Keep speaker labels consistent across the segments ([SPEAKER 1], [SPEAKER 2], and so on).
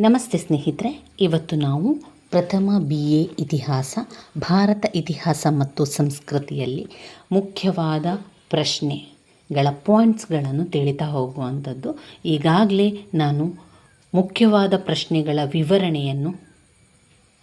[SPEAKER 1] ನಮಸ್ತೆ ಸ್ನೇಹಿತರೆ, ಇವತ್ತು ನಾವು ಪ್ರಥಮ ಬಿ ಎ ಇತಿಹಾಸ, ಭಾರತ ಇತಿಹಾಸ ಮತ್ತು ಸಂಸ್ಕೃತಿಯಲ್ಲಿ ಮುಖ್ಯವಾದ ಪ್ರಶ್ನೆಗಳ ಪಾಯಿಂಟ್ಸ್ಗಳನ್ನು ತಿಳಿತಾ ಹೋಗುವಂಥದ್ದು. ಈಗಾಗಲೇ ನಾನು ಮುಖ್ಯವಾದ ಪ್ರಶ್ನೆಗಳ ವಿವರಣೆಯನ್ನು,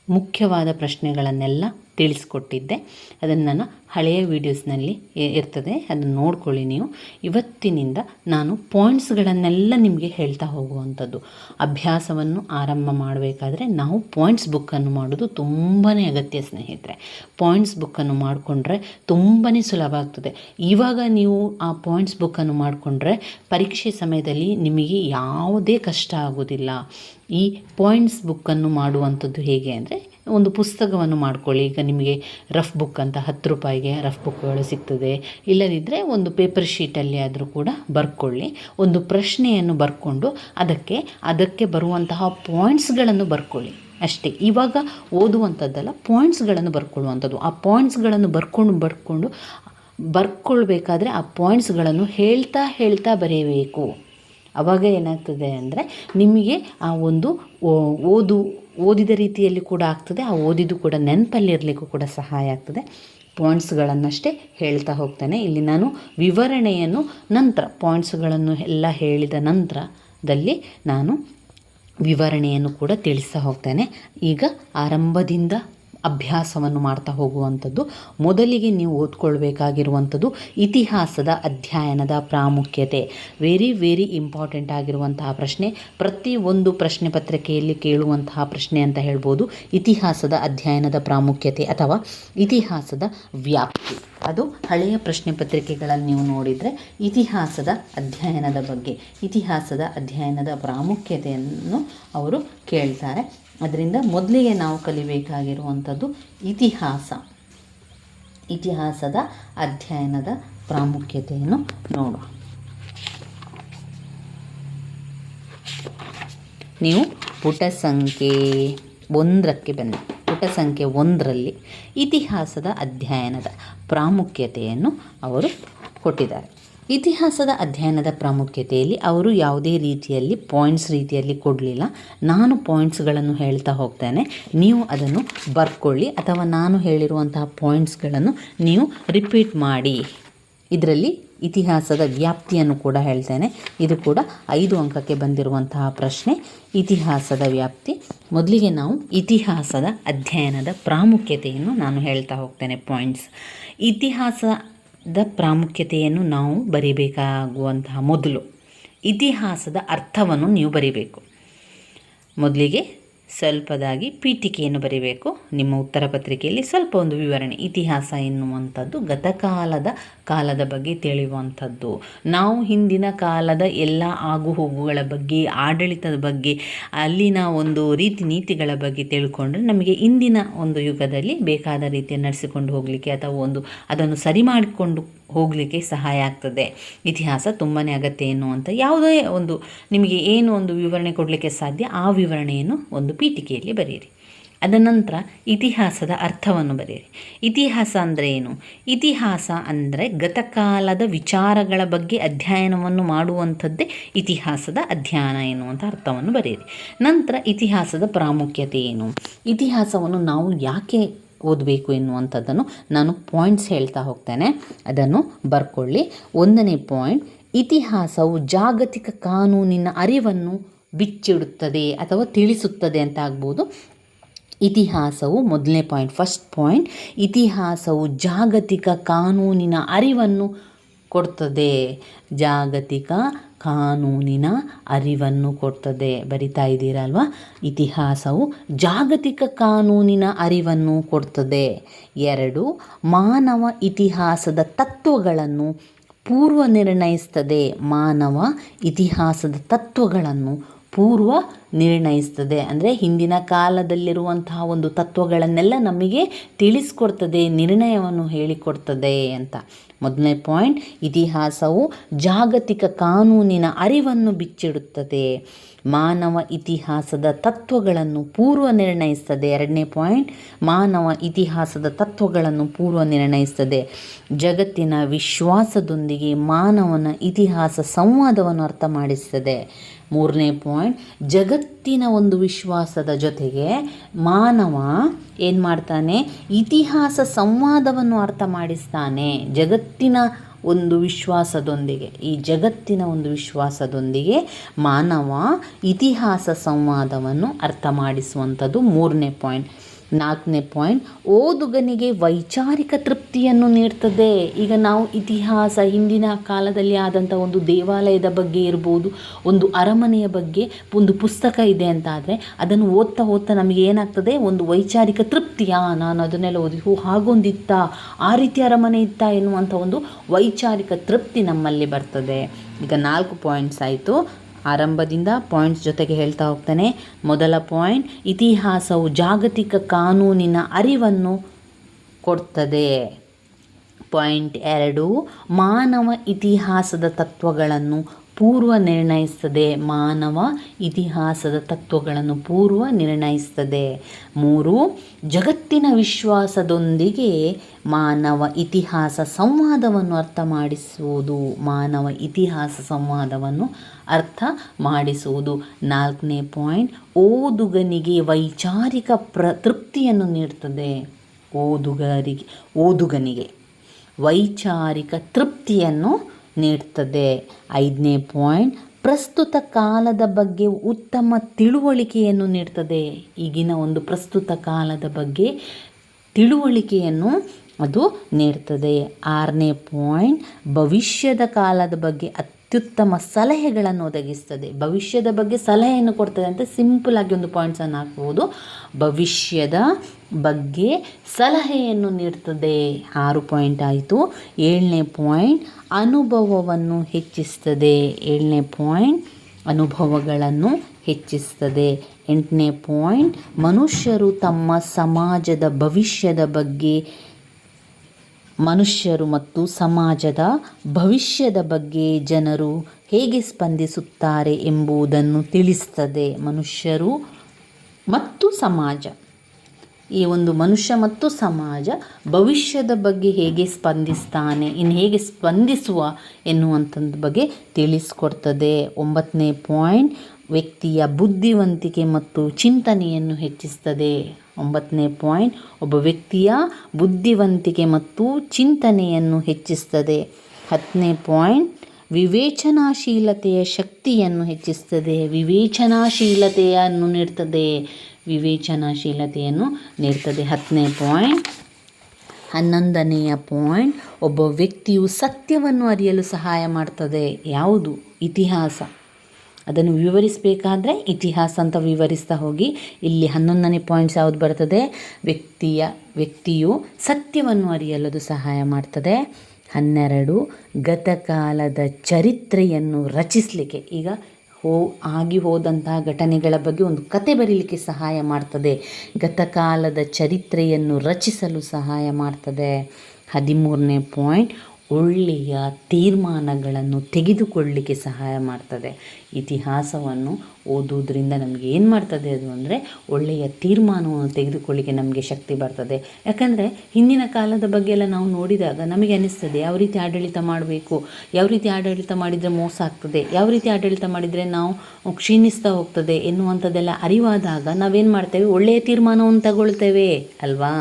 [SPEAKER 1] ಮುಖ್ಯವಾದ ಪ್ರಶ್ನೆಗಳನ್ನೆಲ್ಲ ತಿಳಿಸ್ಕೊಟ್ಟಿದ್ದೆ. ಅದನ್ನು ನಾನು ಹಳೆಯ ವೀಡಿಯೋಸ್ನಲ್ಲಿ ಇರ್ತದೆ. ಅದನ್ನು ನೋಡ್ಕೊಳ್ಳಿ ನೀವು. ಇವತ್ತಿನಿಂದ ನಾನು ಪಾಯಿಂಟ್ಸ್ಗಳನ್ನೆಲ್ಲ ನಿಮಗೆ ಹೇಳ್ತಾ ಹೋಗುವಂಥದ್ದು. ಅಭ್ಯಾಸವನ್ನು ಆರಂಭ ಮಾಡಬೇಕಾದ್ರೆ ನಾವು ಪಾಯಿಂಟ್ಸ್ ಬುಕ್ಕನ್ನು ಮಾಡೋದು ತುಂಬಾ ಅಗತ್ಯ ಸ್ನೇಹಿತರೆ. ಪಾಯಿಂಟ್ಸ್ ಬುಕ್ಕನ್ನು ಮಾಡಿಕೊಂಡ್ರೆ ತುಂಬಾ ಸುಲಭ ಆಗ್ತದೆ. ಇವಾಗ ನೀವು ಆ ಪಾಯಿಂಟ್ಸ್ ಬುಕ್ಕನ್ನು ಮಾಡಿಕೊಂಡ್ರೆ ಪರೀಕ್ಷೆ ಸಮಯದಲ್ಲಿ ನಿಮಗೆ ಯಾವುದೇ ಕಷ್ಟ ಆಗೋದಿಲ್ಲ. ಈ ಪಾಯಿಂಟ್ಸ್ ಬುಕ್ಕನ್ನು ಮಾಡುವಂಥದ್ದು ಹೇಗೆ ಅಂದರೆ ಒಂದು ಪುಸ್ತಕವನ್ನು ಮಾಡ್ಕೊಳ್ಳಿ. ಈಗ ನಿಮಗೆ ರಫ್ ಬುಕ್ ಅಂತ ಹತ್ತು ರೂಪಾಯಿಗೆ ರಫ್ ಬುಕ್ಗಳು ಸಿಗ್ತದೆ. ಇಲ್ಲದಿದ್ದರೆ ಒಂದು ಪೇಪರ್ ಶೀಟಲ್ಲಿ ಆದರೂ ಕೂಡ ಬರ್ಕೊಳ್ಳಿ. ಒಂದು ಪ್ರಶ್ನೆಯನ್ನು ಬರ್ಕೊಂಡು ಅದಕ್ಕೆ ಅದಕ್ಕೆ ಬರುವಂತಹ ಪಾಯಿಂಟ್ಸ್ಗಳನ್ನು ಬರ್ಕೊಳ್ಳಿ. ಅಷ್ಟೇ. ಇವಾಗ ಓದುವಂಥದ್ದಲ್ಲ ಪಾಯಿಂಟ್ಸ್ಗಳನ್ನು ಬರ್ಕೊಳ್ಳುವಂಥದ್ದು. ಆ ಪಾಯಿಂಟ್ಸ್ಗಳನ್ನು ಬರ್ಕೊಂಡು ಬರ್ಕೊಂಡು ಬರ್ಕೊಳ್ಬೇಕಾದ್ರೆ ಆ ಪಾಯಿಂಟ್ಸ್ಗಳನ್ನು ಹೇಳ್ತಾ ಹೇಳ್ತಾ ಬರೆಯಬೇಕು. ಅವಾಗ ಏನಾಗ್ತದೆ ಅಂದರೆ ನಿಮಗೆ ಆ ಒಂದು ಓದು ಓದಿದ ರೀತಿಯಲ್ಲಿ ಕೂಡ ಆಗ್ತದೆ, ಆ ಓದಿದ್ದು ಕೂಡ ನೆನಪಲ್ಲಿರಲಿಕ್ಕೂ ಕೂಡ ಸಹಾಯ ಆಗ್ತದೆ. ಪಾಯಿಂಟ್ಸ್ಗಳನ್ನಷ್ಟೇ ಹೇಳ್ತಾ ಹೋಗ್ತೇನೆ. ಇಲ್ಲಿ ನಾನು ವಿವರಣೆಯನ್ನು ನಂತರ ಪಾಯಿಂಟ್ಸ್ಗಳನ್ನು ಎಲ್ಲ ಹೇಳಿದ ನಂತರದಲ್ಲಿ ನಾನು ವಿವರಣೆಯನ್ನು ಕೂಡ ತಿಳಿಸ್ತಾ ಹೋಗ್ತೇನೆ. ಈಗ ಆರಂಭದಿಂದ ಅಭ್ಯಾಸವನ್ನು ಮಾಡ್ತಾ ಹೋಗುವಂಥದ್ದು. ಮೊದಲಿಗೆ ನೀವು ಓದ್ಕೊಳ್ಬೇಕಾಗಿರುವಂಥದ್ದು ಇತಿಹಾಸದ ಅಧ್ಯಯನದ ಪ್ರಾಮುಖ್ಯತೆ. ವೆರಿ ವೆರಿ ಇಂಪಾರ್ಟೆಂಟ್ ಆಗಿರುವಂತಹ ಪ್ರಶ್ನೆ. ಪ್ರತಿ ಒಂದು ಪ್ರಶ್ನೆ ಪತ್ರಿಕೆಯಲ್ಲಿ ಕೇಳುವಂತಹ ಪ್ರಶ್ನೆ ಅಂತ ಹೇಳ್ಬೋದು ಇತಿಹಾಸದ ಅಧ್ಯಯನದ ಪ್ರಾಮುಖ್ಯತೆ ಅಥವಾ ಇತಿಹಾಸದ ವ್ಯಾಪ್ತಿ. ಅದು ಹಳೆಯ ಪ್ರಶ್ನೆ ಪತ್ರಿಕೆಗಳಲ್ಲಿ ನೀವು ನೋಡಿದರೆ ಇತಿಹಾಸದ ಅಧ್ಯಯನದ ಬಗ್ಗೆ, ಇತಿಹಾಸದ ಅಧ್ಯಯನದ ಪ್ರಾಮುಖ್ಯತೆಯನ್ನು ಅವರು ಕೇಳ್ತಾರೆ. ಅದರಿಂದ ಮೊದಲಿಗೆ ನಾವು ಕಲಿಬೇಕಾಗಿರುವಂಥದ್ದು ಇತಿಹಾಸ. ಇತಿಹಾಸದ ಅಧ್ಯಯನದ ಪ್ರಾಮುಖ್ಯತೆಯನ್ನು ನೋಡುವ. ನೀವು ಪುಟ ಸಂಖ್ಯೆ ಒಂದಕ್ಕೆ ಬನ್ನಿ. ಪುಟ ಸಂಖ್ಯೆ ಒಂದರಲ್ಲಿ ಇತಿಹಾಸದ ಅಧ್ಯಯನದ ಪ್ರಾಮುಖ್ಯತೆಯನ್ನು ಅವರು ಕೊಟ್ಟಿದ್ದಾರೆ. ಇತಿಹಾಸದ ಅಧ್ಯಯನದ ಪ್ರಾಮುಖ್ಯತೆಯಲ್ಲಿ ಅವರು ಯಾವುದೇ ರೀತಿಯಲ್ಲಿ ಪಾಯಿಂಟ್ಸ್ ರೀತಿಯಲ್ಲಿ ಕೊಡಲಿಲ್ಲ. ನಾನು ಪಾಯಿಂಟ್ಸ್ಗಳನ್ನು ಹೇಳ್ತಾ ಹೋಗ್ತೇನೆ. ನೀವು ಅದನ್ನು ಬರ್ಕೊಳ್ಳಿ ಅಥವಾ ನಾನು ಹೇಳಿರುವಂತಹ ಪಾಯಿಂಟ್ಸ್ಗಳನ್ನು ನೀವು ರಿಪೀಟ್ ಮಾಡಿ. ಇದರಲ್ಲಿ ಇತಿಹಾಸದ ವ್ಯಾಪ್ತಿಯನ್ನು ಕೂಡ ಹೇಳ್ತೇನೆ. ಇದು ಕೂಡ ಐದು ಅಂಕಕ್ಕೆ ಬಂದಿರುವಂತಹ ಪ್ರಶ್ನೆ. ಇತಿಹಾಸದ ವ್ಯಾಪ್ತಿ. ಮೊದಲಿಗೆ ನಾವು ಇತಿಹಾಸದ ಅಧ್ಯಯನದ ಪ್ರಾಮುಖ್ಯತೆಯನ್ನು ನಾನು ಹೇಳ್ತಾ ಹೋಗ್ತೇನೆ ಪಾಯಿಂಟ್ಸ್ ಇತಿಹಾಸ ದ ಪ್ರಾಮುಖ್ಯತೆಯನ್ನು ನಾವು ಬರಿಬೇಕಾಗುವಂತಹ ಮೊದಲು ಇತಿಹಾಸದ ಅರ್ಥವನ್ನು ನೀವು ಬರಿಬೇಕು. ಮೊದಲಿಗೆ ಸ್ವಲ್ಪದಾಗಿ ಪೀಠಿಕೆಯನ್ನು ಬರೀಬೇಕು. ನಿಮ್ಮ ಉತ್ತರ ಪತ್ರಿಕೆಯಲ್ಲಿ ಸ್ವಲ್ಪ ಒಂದು ವಿವರಣೆ. ಇತಿಹಾಸ ಎನ್ನುವಂಥದ್ದು ಗತಕಾಲದ ಕಾಲದ ಬಗ್ಗೆ ತಿಳಿಯುವಂಥದ್ದು. ನಾವು ಹಿಂದಿನ ಕಾಲದ ಎಲ್ಲ ಆಗುಹೋಗುಗಳ ಬಗ್ಗೆ, ಆಡಳಿತದ ಬಗ್ಗೆ, ಅಲ್ಲಿನ ಒಂದು ರೀತಿ ನೀತಿಗಳ ಬಗ್ಗೆ ತಿಳ್ಕೊಂಡ್ರೆ ನಮಗೆ ಇಂದಿನ ಒಂದು ಯುಗದಲ್ಲಿ ಬೇಕಾದ ರೀತಿಯ ನಡೆಸಿಕೊಂಡು ಹೋಗಲಿಕ್ಕೆ ಅಥವಾ ಒಂದು ಅದನ್ನು ಸರಿ ಮಾಡಿಕೊಂಡು ಹೋಗಲಿಕ್ಕೆ ಸಹಾಯ ಆಗ್ತದೆ. ಇತಿಹಾಸ ತುಂಬಾ ಅಗತ್ಯ ಎನ್ನುವಂಥ ಯಾವುದೇ ಒಂದು ನಿಮಗೆ ಏನು ಒಂದು ವಿವರಣೆ ಕೊಡಲಿಕ್ಕೆ ಸಾಧ್ಯ ಆ ವಿವರಣೆಯನ್ನು ಒಂದು ಪೀಠಿಕೆಯಲ್ಲಿ ಬರೆಯಿರಿ. ಅದ ನಂತರ ಇತಿಹಾಸದ ಅರ್ಥವನ್ನು ಬರೆಯಿರಿ. ಇತಿಹಾಸ ಅಂದರೆ ಏನು? ಇತಿಹಾಸ ಅಂದರೆ ಗತಕಾಲದ ವಿಚಾರಗಳ ಬಗ್ಗೆ ಅಧ್ಯಯನವನ್ನು ಮಾಡುವಂಥದ್ದೇ ಇತಿಹಾಸದ ಅಧ್ಯಯನ ಎನ್ನುವಂಥ ಅರ್ಥವನ್ನು ಬರೆಯಿರಿ. ನಂತರ ಇತಿಹಾಸದ ಪ್ರಾಮುಖ್ಯತೆ ಏನು? ಇತಿಹಾಸವನ್ನು ನಾವು ಯಾಕೆ ಓದಬೇಕು ಎನ್ನುವಂಥದ್ದನ್ನು ನಾನು ಪಾಯಿಂಟ್ಸ್ ಹೇಳ್ತಾ ಹೋಗ್ತೇನೆ. ಅದನ್ನು ಬರ್ಕೊಳ್ಳಿ. ಒಂದನೇ ಪಾಯಿಂಟ್ ಇತಿಹಾಸವು ಜಾಗತಿಕ ಕಾನೂನಿನ ಅರಿವನ್ನು ಬಿಚ್ಚಿಡುತ್ತದೆ ಅಥವಾ ತಿಳಿಸುತ್ತದೆ ಅಂತ ಆಗ್ಬೋದು. ಇತಿಹಾಸವು ಮೊದಲನೇ ಪಾಯಿಂಟ್ ಫಸ್ಟ್ ಪಾಯಿಂಟ್ ಇತಿಹಾಸವು ಜಾಗತಿಕ ಕಾನೂನಿನ ಅರಿವನ್ನು ಕೊಡ್ತದೆ. ಜಾಗತಿಕ ಕಾನೂನಿನ ಅರಿವನ್ನು ಕೊಡ್ತದೆ. ಬರಿತಾ ಇದ್ದೀರಲ್ವ? ಇತಿಹಾಸವು ಜಾಗತಿಕ ಕಾನೂನಿನ ಅರಿವನ್ನು ಕೊಡ್ತದೆ. ಎರಡು, ಮಾನವ ಇತಿಹಾಸದ ತತ್ವಗಳನ್ನು ಪೂರ್ವ ನಿರ್ಣಯಿಸ್ತದೆ. ಮಾನವ ಇತಿಹಾಸದ ತತ್ವಗಳನ್ನು ಪೂರ್ವ ನಿರ್ಣಯಿಸ್ತದೆ. ಅಂದರೆ ಹಿಂದಿನ ಕಾಲದಲ್ಲಿರುವಂತಹ ಒಂದು ತತ್ವಗಳನ್ನೆಲ್ಲ ನಮಗೆ ತಿಳಿಸ್ಕೊಡ್ತದೆ, ನಿರ್ಣಯವನ್ನು ಹೇಳಿಕೊಡ್ತದೆ ಅಂತ. ಮೊದಲನೇ ಪಾಯಿಂಟ್, ಇತಿಹಾಸವು ಜಾಗತಿಕ ಕಾನೂನಿನ ಅರಿವನ್ನು ಬಿಚ್ಚಿಡುತ್ತದೆ. ಮಾನವ ಇತಿಹಾಸದ ತತ್ವಗಳನ್ನು ಪೂರ್ವ ನಿರ್ಣಯಿಸ್ತದೆ ಎರಡನೇ ಪಾಯಿಂಟ್, ಮಾನವ ಇತಿಹಾಸದ ತತ್ವಗಳನ್ನು ಪೂರ್ವ ನಿರ್ಣಯಿಸ್ತದೆ ಜಗತ್ತಿನ ವಿಶ್ವಾಸದೊಂದಿಗೆ ಮಾನವನ ಇತಿಹಾಸ ಸಂವಾದವನ್ನು ಅರ್ಥ ಮಾಡಿಸ್ತದೆ ಮೂರನೇ ಪಾಯಿಂಟ್ ಜಗತ್ತಿನ ಒಂದು ವಿಶ್ವಾಸದ ಜೊತೆಗೆ ಮಾನವ ಏನು ಮಾಡ್ತಾನೆ? ಇತಿಹಾಸ ಸಂವಾದವನ್ನು ಅರ್ಥ ಮಾಡಿಸ್ತಾನೆ ಜಗತ್ತಿನ ಒಂದು ವಿಶ್ವಾಸದೊಂದಿಗೆ. ಈ ಜಗತ್ತಿನ ಒಂದು ವಿಶ್ವಾಸದೊಂದಿಗೆ ಮಾನವ ಇತಿಹಾಸ ಸಂವಾದವನ್ನು ಅರ್ಥ ಮಾಡಿಸುವಂಥದ್ದು ಮೂರನೇ ಪಾಯಿಂಟ್ ನಾಲ್ಕನೇ ಪಾಯಿಂಟ್, ಓದುಗನಿಗೆ ವೈಚಾರಿಕ ತೃಪ್ತಿಯನ್ನು ನೀಡ್ತದೆ. ಈಗ ನಾವು ಇತಿಹಾಸ, ಹಿಂದಿನ ಕಾಲದಲ್ಲಿ ಆದಂಥ ಒಂದು ದೇವಾಲಯದ ಬಗ್ಗೆ ಇರ್ಬೋದು, ಒಂದು ಅರಮನೆಯ ಬಗ್ಗೆ ಒಂದು ಪುಸ್ತಕ ಇದೆ ಅಂತ ಆದರೆ ಅದನ್ನು ಓದ್ತಾ ಓದ್ತಾ ನಮಗೆ ಏನಾಗ್ತದೆ? ಒಂದು ವೈಚಾರಿಕ ತೃಪ್ತಿಯಾ? ನಾನು ಅದನ್ನೆಲ್ಲ ಓದಿ ಹೋ ಹಾಗೊಂದಿತ್ತ? ಆ ರೀತಿ ಅರಮನೆ ಇತ್ತ ಎನ್ನುವಂಥ ಒಂದು ವೈಚಾರಿಕ ತೃಪ್ತಿ ನಮ್ಮಲ್ಲಿ ಬರ್ತದೆ. ಈಗ ನಾಲ್ಕು ಪಾಯಿಂಟ್ಸ್ ಆಯಿತು. ಆರಂಭದಿಂದ ಪಾಯಿಂಟ್ಸ್ ಜೊತೆಗೆ ಹೇಳ್ತಾ ಹೋಗ್ತಾನೆ. ಮೊದಲ ಪಾಯಿಂಟ್ ಇತಿಹಾಸವು ಜಾಗತಿಕ ಕಾನೂನಿನ ಅರಿವನ್ನು ಕೊಡ್ತದೆ. ಪಾಯಿಂಟ್ ಎರಡು, ಮಾನವ ಇತಿಹಾಸದ ತತ್ವಗಳನ್ನು ಪೂರ್ವ ನಿರ್ಣಯಿಸ್ತದೆ. ಮಾನವ ಇತಿಹಾಸದ ತತ್ವಗಳನ್ನು ಪೂರ್ವ ನಿರ್ಣಯಿಸ್ತದೆ. ಮೂರು, ಜಗತ್ತಿನ ವಿಶ್ವಾಸದೊಂದಿಗೆ ಮಾನವ ಇತಿಹಾಸ ಸಂವಾದವನ್ನು ಅರ್ಥ ಮಾಡಿಸುವುದು. ಮಾನವ ಇತಿಹಾಸ ಸಂವಾದವನ್ನು ಅರ್ಥ ಮಾಡಿಸುವುದು. ನಾಲ್ಕನೇ ಪಾಯಿಂಟ್, ಓದುಗನಿಗೆ ವೈಚಾರಿಕ ಪ್ರ, ತೃಪ್ತಿಯನ್ನು ನೀಡ್ತದೆ. ಓದುಗರಿಗೆ, ಓದುಗನಿಗೆ ವೈಚಾರಿಕ ತೃಪ್ತಿಯನ್ನು ನೀಡ್ತದೆ. ಐದನೇ ಪಾಯಿಂಟ್, ಪ್ರಸ್ತುತ ಕಾಲದ ಬಗ್ಗೆ ಉತ್ತಮ ತಿಳುವಳಿಕೆಯನ್ನು ನೀಡ್ತದೆ. ಈಗಿನ ಒಂದು ಪ್ರಸ್ತುತ ಕಾಲದ ಬಗ್ಗೆ ತಿಳುವಳಿಕೆಯನ್ನು ಅದು ನೀಡ್ತದೆ. ಆರನೇ ಪಾಯಿಂಟ್, ಭವಿಷ್ಯದ ಕಾಲದ ಬಗ್ಗೆ ಅತ್ಯುತ್ತಮ ಸಲಹೆಗಳನ್ನು ಒದಗಿಸ್ತದೆ. ಭವಿಷ್ಯದ ಬಗ್ಗೆ ಸಲಹೆಯನ್ನು ಕೊಡ್ತದೆ ಅಂತ ಸಿಂಪಲ್ ಆಗಿ ಒಂದು ಪಾಯಿಂಟ್ಸನ್ನು ಹಾಕ್ಬೋದು. ಭವಿಷ್ಯದ ಬಗ್ಗೆ ಸಲಹೆಯನ್ನು ನೀಡ್ತದೆ. ಆರು ಪಾಯಿಂಟ್ ಆಯಿತು. ಏಳನೇ ಪಾಯಿಂಟ್ ಅನುಭವವನ್ನು ಹೆಚ್ಚಿಸ್ತದೆ. ಏಳನೇ ಪಾಯಿಂಟ್ ಅನುಭವಗಳನ್ನು ಹೆಚ್ಚಿಸ್ತದೆ. ಎಂಟನೇ ಪಾಯಿಂಟ್ ಮನುಷ್ಯರು ತಮ್ಮ ಸಮಾಜದ ಭವಿಷ್ಯದ ಬಗ್ಗೆ ಮನುಷ್ಯರು ಮತ್ತು ಸಮಾಜದ ಭವಿಷ್ಯದ ಬಗ್ಗೆ ಜನರು ಹೇಗೆ ಸ್ಪಂದಿಸುತ್ತಾರೆ ಎಂಬುದನ್ನು ತಿಳಿಸ್ತದೆ ಮನುಷ್ಯರು ಮತ್ತು ಸಮಾಜ. ಈ ಒಂದು ಮನುಷ್ಯ ಮತ್ತು ಸಮಾಜ ಭವಿಷ್ಯದ ಬಗ್ಗೆ ಹೇಗೆ ಸ್ಪಂದಿಸ್ತಾನೆ ಇನ್ನು ಹೇಗೆ ಸ್ಪಂದಿಸುವ ಎನ್ನುವಂಥದ್ದು ಬಗ್ಗೆ ತಿಳಿಸ್ಕೊಡ್ತದೆ. ಒಂಬತ್ತನೇ ಪಾಯಿಂಟ್, ವ್ಯಕ್ತಿಯ ಬುದ್ಧಿವಂತಿಕೆ ಮತ್ತು ಚಿಂತನೆಯನ್ನು ಹೆಚ್ಚಿಸ್ತದೆ. ಒಂಬತ್ತನೇ ಪಾಯಿಂಟ್, ಒಬ್ಬ ವ್ಯಕ್ತಿಯ ಬುದ್ಧಿವಂತಿಕೆ ಮತ್ತು ಚಿಂತನೆಯನ್ನು ಹೆಚ್ಚಿಸ್ತದೆ. ಹತ್ತನೇ ಪಾಯಿಂಟ್, ವಿವೇಚನಾಶೀಲತೆಯ ಶಕ್ತಿಯನ್ನು ಹೆಚ್ಚಿಸ್ತದೆ. ವಿವೇಚನಾಶೀಲತೆಯನ್ನು ನೀಡ್ತದೆ. ವಿವೇಚನಾಶೀಲತೆಯನ್ನು ನೀಡ್ತದೆ. ಹತ್ತನೇ ಪಾಯಿಂಟ್, ಹನ್ನೊಂದನೆಯ ಪಾಯಿಂಟ್, ಒಬ್ಬ ವ್ಯಕ್ತಿಯು ಸತ್ಯವನ್ನು ಅರಿಯಲು ಸಹಾಯ ಮಾಡ್ತದೆ. ಯಾವುದು? ಇತಿಹಾಸ. ಅದನ್ನು ವಿವರಿಸಬೇಕಾದ್ರೆ ಇತಿಹಾಸ ಅಂತ ವಿವರಿಸ್ತಾ ಹೋಗಿ. ಇಲ್ಲಿ ಹನ್ನೊಂದನೇ ಪಾಯಿಂಟ್ಸ್ ಯಾವುದು ಬರ್ತದೆ? ವ್ಯಕ್ತಿಯ, ವ್ಯಕ್ತಿಯು ಸತ್ಯವನ್ನು ಅರಿಯಲು ಸಹಾಯ ಮಾಡ್ತದೆ. ಹನ್ನೆರಡು ಗತಕಾಲದ ಚರಿತ್ರೆಯನ್ನು ರಚಿಸಲಿಕ್ಕೆ. ಈಗ ಹೋ, ಆಗಿ ಹೋದಂತಹ ಘಟನೆಗಳ ಬಗ್ಗೆ ಒಂದು ಕತೆ ಬರೀಲಿಕ್ಕೆ ಸಹಾಯ ಮಾಡ್ತದೆ. ಗತಕಾಲದ ಚರಿತ್ರೆಯನ್ನು ರಚಿಸಲು ಸಹಾಯ ಮಾಡ್ತದೆ. ಹದಿಮೂರನೇ ಪಾಯಿಂಟ್ ಒಳ್ಳೆಯ ತೀರ್ಮಾನಗಳನ್ನು ತೆಗೆದುಕೊಳ್ಳಲಿಕ್ಕೆ ಸಹಾಯ ಮಾಡ್ತದೆ. ಇತಿಹಾಸವನ್ನು ಓದುವುದರಿಂದ ನಮಗೆ ಏನು ಮಾಡ್ತದೆ ಅದು ಅಂದರೆ ಒಳ್ಳೆಯ ತೀರ್ಮಾನವನ್ನು ತೆಗೆದುಕೊಳ್ಳಿಕ್ಕೆ ನಮಗೆ ಶಕ್ತಿ ಬರ್ತದೆ. ಯಾಕಂದರೆ ಹಿಂದಿನ ಕಾಲದ ಬಗ್ಗೆ ಎಲ್ಲ ನಾವು ನೋಡಿದಾಗ ನಮಗೆ ಅನ್ನಿಸ್ತದೆ ಯಾವ ರೀತಿ ಆಡಳಿತ ಮಾಡಬೇಕು, ಯಾವ ರೀತಿ ಆಡಳಿತ ಮಾಡಿದರೆ ಮೋಸ ಆಗ್ತದೆ, ಯಾವ ರೀತಿ ಆಡಳಿತ ಮಾಡಿದರೆ ನಾವು ಕ್ಷೀಣಿಸ್ತಾ ಹೋಗ್ತದೆ ಎನ್ನುವಂಥದ್ದೆಲ್ಲ ಅರಿವಾದಾಗ ನಾವೇನು ಮಾಡ್ತೇವೆ? ಒಳ್ಳೆಯ ತೀರ್ಮಾನವನ್ನು ತಗೊಳ್ತೇವೆ ಅಲ್ವಾ?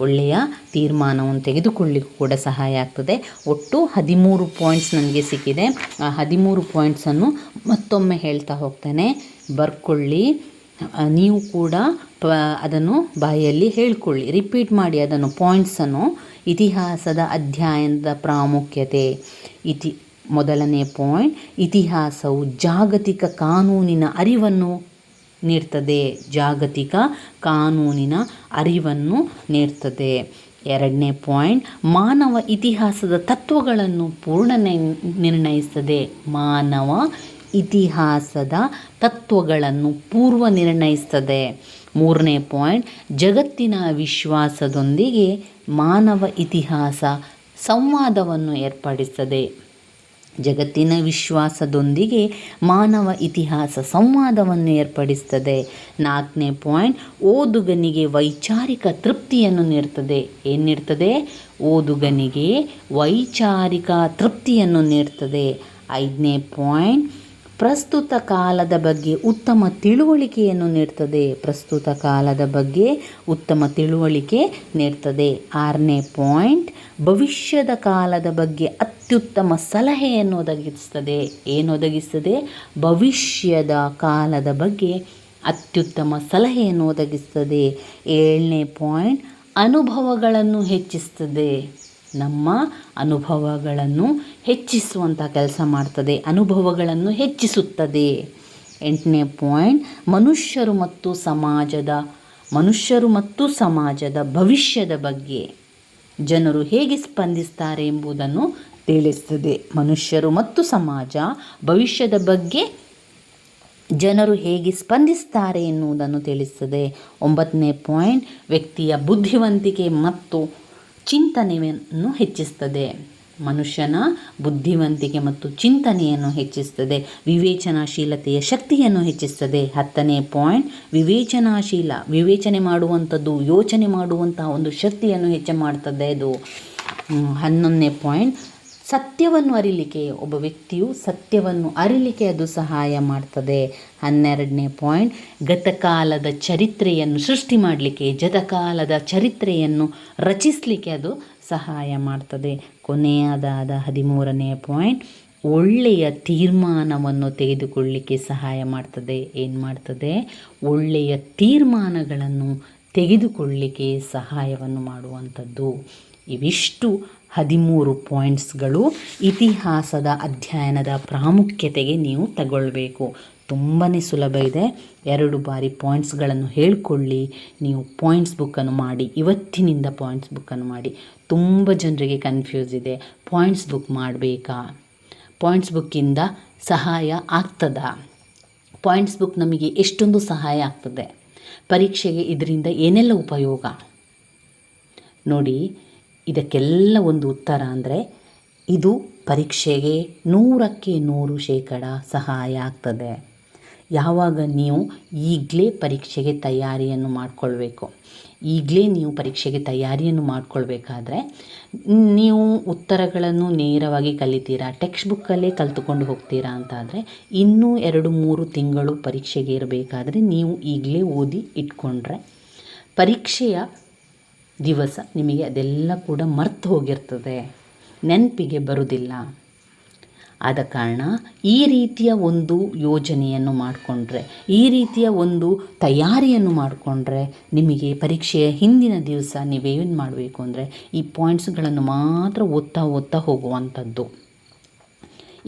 [SPEAKER 1] ಒಳ್ಳೆಯ ತೀರ್ಮಾನವನ್ನು ತೆಗೆದುಕೊಳ್ಳಿಕ್ಕೂ ಕೂಡ ಸಹಾಯ ಆಗ್ತದೆ. ಒಟ್ಟು ಹದಿಮೂರು ಪಾಯಿಂಟ್ಸ್ ನನಗೆ ಸಿಕ್ಕಿದೆ. ಆ ಹದಿಮೂರು ಪಾಯಿಂಟ್ಸನ್ನು ಮತ್ತೊಮ್ಮೆ ಹೇಳ್ತಾ ಹೋಗ್ತೇನೆ. ಬರ್ಕೊಳ್ಳಿ. ನೀವು ಕೂಡ ಪ, ಅದನ್ನು ಬಾಯಲ್ಲಿ ಹೇಳ್ಕೊಳ್ಳಿ. ರಿಪೀಟ್ ಮಾಡಿ ಅದನ್ನು ಪಾಯಿಂಟ್ಸನ್ನು ಇತಿಹಾಸದ ಅಧ್ಯಯನದ ಪ್ರಾಮುಖ್ಯತೆ. ಇತಿ, ಮೊದಲನೇ ಪಾಯಿಂಟ್ ಇತಿಹಾಸವು ಜಾಗತಿಕ ಕಾನೂನಿನ ಅರಿವನ್ನು ನೀಡ್ತದೆ. ಜಾಗತಿಕ ಕಾನೂನಿನ ಅರಿವನ್ನು ನೀಡ್ತದೆ. ಎರಡನೇ ಪಾಯಿಂಟ್, ಮಾನವ ಇತಿಹಾಸದ ತತ್ವಗಳನ್ನು ಪೂರ್ಣ ನಿರ್ಣಯಿಸ್ತದೆ. ಮಾನವ ಇತಿಹಾಸದ ತತ್ವಗಳನ್ನು ಪೂರ್ವ ನಿರ್ಣಯಿಸ್ತದೆ. ಮೂರನೇ ಪಾಯಿಂಟ್, ಜಗತ್ತಿನ ವಿಶ್ವಾಸದೊಂದಿಗೆ ಮಾನವ ಇತಿಹಾಸ ಸಂವಾದವನ್ನು ಏರ್ಪಡಿಸ್ತದೆ. ಜಗತ್ತಿನ ವಿಶ್ವಾಸದೊಂದಿಗೆ ಮಾನವ ಇತಿಹಾಸ ಸಂವಾದವನ್ನು ಏರ್ಪಡಿಸ್ತದೆ. ನಾಲ್ಕನೇ ಪಾಯಿಂಟ್, ಓದುಗನಿಗೆ ವೈಚಾರಿಕ ತೃಪ್ತಿಯನ್ನು ನೀಡ್ತದೆ. ಏನು ನೀಡ್ತದೆ? ಓದುಗನಿಗೆ ವೈಚಾರಿಕ ತೃಪ್ತಿಯನ್ನು ನೀಡ್ತದೆ. ಐದನೇ ಪಾಯಿಂಟ್ ಪ್ರಸ್ತುತ ಕಾಲದ ಬಗ್ಗೆ ಉತ್ತಮ ತಿಳುವಳಿಕೆಯನ್ನು ನೀಡ್ತದೆ. ಪ್ರಸ್ತುತ ಕಾಲದ ಬಗ್ಗೆ ಉತ್ತಮ ತಿಳುವಳಿಕೆ ನೀಡ್ತದೆ. ಆರನೇ ಪಾಯಿಂಟ್, ಭವಿಷ್ಯದ ಕಾಲದ ಬಗ್ಗೆ ಅತ್ಯುತ್ತಮ ಸಲಹೆಯನ್ನು ಒದಗಿಸ್ತದೆ. ಏನು ಒದಗಿಸ್ತದೆ? ಭವಿಷ್ಯದ ಕಾಲದ ಬಗ್ಗೆ ಅತ್ಯುತ್ತಮ ಸಲಹೆಯನ್ನು ಒದಗಿಸ್ತದೆ. ಏಳನೇ ಪಾಯಿಂಟ್, ಅನುಭವಗಳನ್ನು ಹೆಚ್ಚಿಸ್ತದೆ. ನಮ್ಮ ಅನುಭವಗಳನ್ನು ಹೆಚ್ಚಿಸುವಂಥ ಕೆಲಸ ಮಾಡ್ತದೆ, ಅನುಭವಗಳನ್ನು ಹೆಚ್ಚಿಸುತ್ತದೆ. ಎಂಟನೇ ಪಾಯಿಂಟ್, ಮನುಷ್ಯರು ಮತ್ತು ಸಮಾಜದ, ಮನುಷ್ಯರು ಮತ್ತು ಸಮಾಜದ ಭವಿಷ್ಯದ ಬಗ್ಗೆ. ಜನರು ಹೇಗೆ ಸ್ಪಂದಿಸ್ತಾರೆ ಎಂಬುದನ್ನು ತಿಳಿಸ್ತದೆ. ಮನುಷ್ಯರು ಮತ್ತು ಸಮಾಜ ಭವಿಷ್ಯದ ಬಗ್ಗೆ ಜನರು ಹೇಗೆ ಸ್ಪಂದಿಸ್ತಾರೆ ಎನ್ನುವುದನ್ನು ತಿಳಿಸ್ತದೆ. ಒಂಬತ್ತನೇ ಪಾಯಿಂಟ್, ವ್ಯಕ್ತಿಯ ಬುದ್ಧಿವಂತಿಕೆ ಮತ್ತು ಚಿಂತನೆಯನ್ನು ಹೆಚ್ಚಿಸ್ತದೆ. ಮನುಷ್ಯನ ಬುದ್ಧಿವಂತಿಕೆ ಮತ್ತು ಚಿಂತನೆಯನ್ನು ಹೆಚ್ಚಿಸ್ತದೆ. ವಿವೇಚನಾಶೀಲತೆಯ ಶಕ್ತಿಯನ್ನು ಹೆಚ್ಚಿಸ್ತದೆ. ಹತ್ತನೇ ಪಾಯಿಂಟ್, ವಿವೇಚನಾಶೀಲ, ವಿವೇಚನೆ ಮಾಡುವಂಥದ್ದು, ಯೋಚನೆ ಮಾಡುವಂತಹ ಒಂದು ಶಕ್ತಿಯನ್ನು ಹೆಚ್ಚು ಮಾಡ್ತದೆ ಇದು. ಹನ್ನೊಂದನೇ ಪಾಯಿಂಟ್ ಸತ್ಯವನ್ನು ಅರಿಲಿಕ್ಕೆ ಒಬ್ಬ ವ್ಯಕ್ತಿಯು ಸತ್ಯವನ್ನು ಅರಿಲಿಕ್ಕೆ ಅದು ಸಹಾಯ ಮಾಡ್ತದೆ. ಹನ್ನೆರಡನೇ ಪಾಯಿಂಟ್ ಗತಕಾಲದ ಚರಿತ್ರೆಯನ್ನು ಸೃಷ್ಟಿ ಮಾಡಲಿಕ್ಕೆ ಜತಕಾಲದ ಚರಿತ್ರೆಯನ್ನು ರಚಿಸಲಿಕ್ಕೆ ಅದು ಸಹಾಯ ಮಾಡ್ತದೆ. ಕೊನೆಯದಾದ ಹದಿಮೂರನೇ ಪಾಯಿಂಟ್, ಒಳ್ಳೆಯ ತೀರ್ಮಾನವನ್ನು ತೆಗೆದುಕೊಳ್ಳಲಿಕ್ಕೆ ಸಹಾಯ ಮಾಡ್ತದೆ. ಏನು ಮಾಡ್ತದೆ? ಒಳ್ಳೆಯ ತೀರ್ಮಾನಗಳನ್ನು ತೆಗೆದುಕೊಳ್ಳಲಿಕ್ಕೆ ಸಹಾಯವನ್ನು ಮಾಡುವಂಥದ್ದು. ಇವಿಷ್ಟು ಹದಿಮೂರು ಪಾಯಿಂಟ್ಸ್ಗಳು ಇತಿಹಾಸದ ಅಧ್ಯಯನದ ಪ್ರಾಮುಖ್ಯತೆಗೆ ನೀವು ತಗೊಳ್ಬೇಕು. ತುಂಬಾ ಸುಲಭ ಇದೆ. ಎರಡು ಬಾರಿ ಪಾಯಿಂಟ್ಸ್ಗಳನ್ನು ಹೇಳ್ಕೊಳ್ಳಿ. ನೀವು ಪಾಯಿಂಟ್ಸ್ ಬುಕ್ಕನ್ನು ಮಾಡಿ, ಇವತ್ತಿನಿಂದ ಪಾಯಿಂಟ್ಸ್ ಬುಕ್ಕನ್ನು ಮಾಡಿ. ತುಂಬ ಜನರಿಗೆ ಕನ್ಫ್ಯೂಸ್ ಇದೆ. ಪಾಯಿಂಟ್ಸ್ ಬುಕ್ ಮಾಡಬೇಕಾ? ಪಾಯಿಂಟ್ಸ್ ಬುಕ್ಕಿಂದ ಸಹಾಯ ಆಗ್ತದಾ? ಪಾಯಿಂಟ್ಸ್ ಬುಕ್ ನಮಗೆ ಎಷ್ಟೊಂದು ಸಹಾಯ ಆಗ್ತದೆ? ಪರೀಕ್ಷೆಗೆ ಇದರಿಂದ ಏನೆಲ್ಲ ಉಪಯೋಗ? ನೋಡಿ ಇದಕ್ಕೆಲ್ಲ ಒಂದು ಉತ್ತರ ಅಂದರೆ ಇದು ಪರೀಕ್ಷೆಗೆ ನೂರಕ್ಕೆ ನೂರು ಶೇಕಡ ಸಹಾಯ ಆಗ್ತದೆ. ಯಾವಾಗ ನೀವು ಈಗಲೇ ಪರೀಕ್ಷೆಗೆ ತಯಾರಿಯನ್ನು ಮಾಡಿಕೊಳ್ಬೇಕು. ಈಗಲೇ ನೀವು ಪರೀಕ್ಷೆಗೆ ತಯಾರಿಯನ್ನು ಮಾಡಿಕೊಳ್ಬೇಕಾದ್ರೆ ನೀವು ಉತ್ತರಗಳನ್ನು ನೇರವಾಗಿ ಕಲಿತೀರಾ ಟೆಕ್ಸ್ಟ್ ಬುಕ್ಕಲ್ಲೇ ಕಲ್ತುಕೊಂಡು ಹೋಗ್ತೀರಾ ಅಂತಾದರೆ ಇನ್ನೂ ಎರಡು ಮೂರು ತಿಂಗಳು ಪರೀಕ್ಷೆಗೆ ಇರಬೇಕಾದ್ರೆ ನೀವು ಈಗಲೇ ಓದಿ ಇಟ್ಕೊಂಡ್ರೆ ಪರೀಕ್ಷೆಯ ದಿವಸ ನಿಮಗೆ ಅದೆಲ್ಲ ಕೂಡ ಮರ್ತು ಹೋಗಿರ್ತದೆ. ನೆನಪಿಗೆ ಬರುವುದಿಲ್ಲ ಆದ ಕಾರಣ ಈ ರೀತಿಯ ಒಂದು ಯೋಜನೆಯನ್ನು ಮಾಡಿಕೊಂಡ್ರೆ, ಈ ರೀತಿಯ ಒಂದು ತಯಾರಿಯನ್ನು ಮಾಡಿಕೊಂಡ್ರೆ ನಿಮಗೆ ಪರೀಕ್ಷೆಯ ಹಿಂದಿನ ದಿವಸ ನೀವೇನು ಮಾಡಬೇಕು ಅಂದರೆ ಈ ಪಾಯಿಂಟ್ಸ್ಗಳನ್ನು ಮಾತ್ರ ಓದ್ತಾ ಓದ್ತಾ ಹೋಗುವಂಥದ್ದು.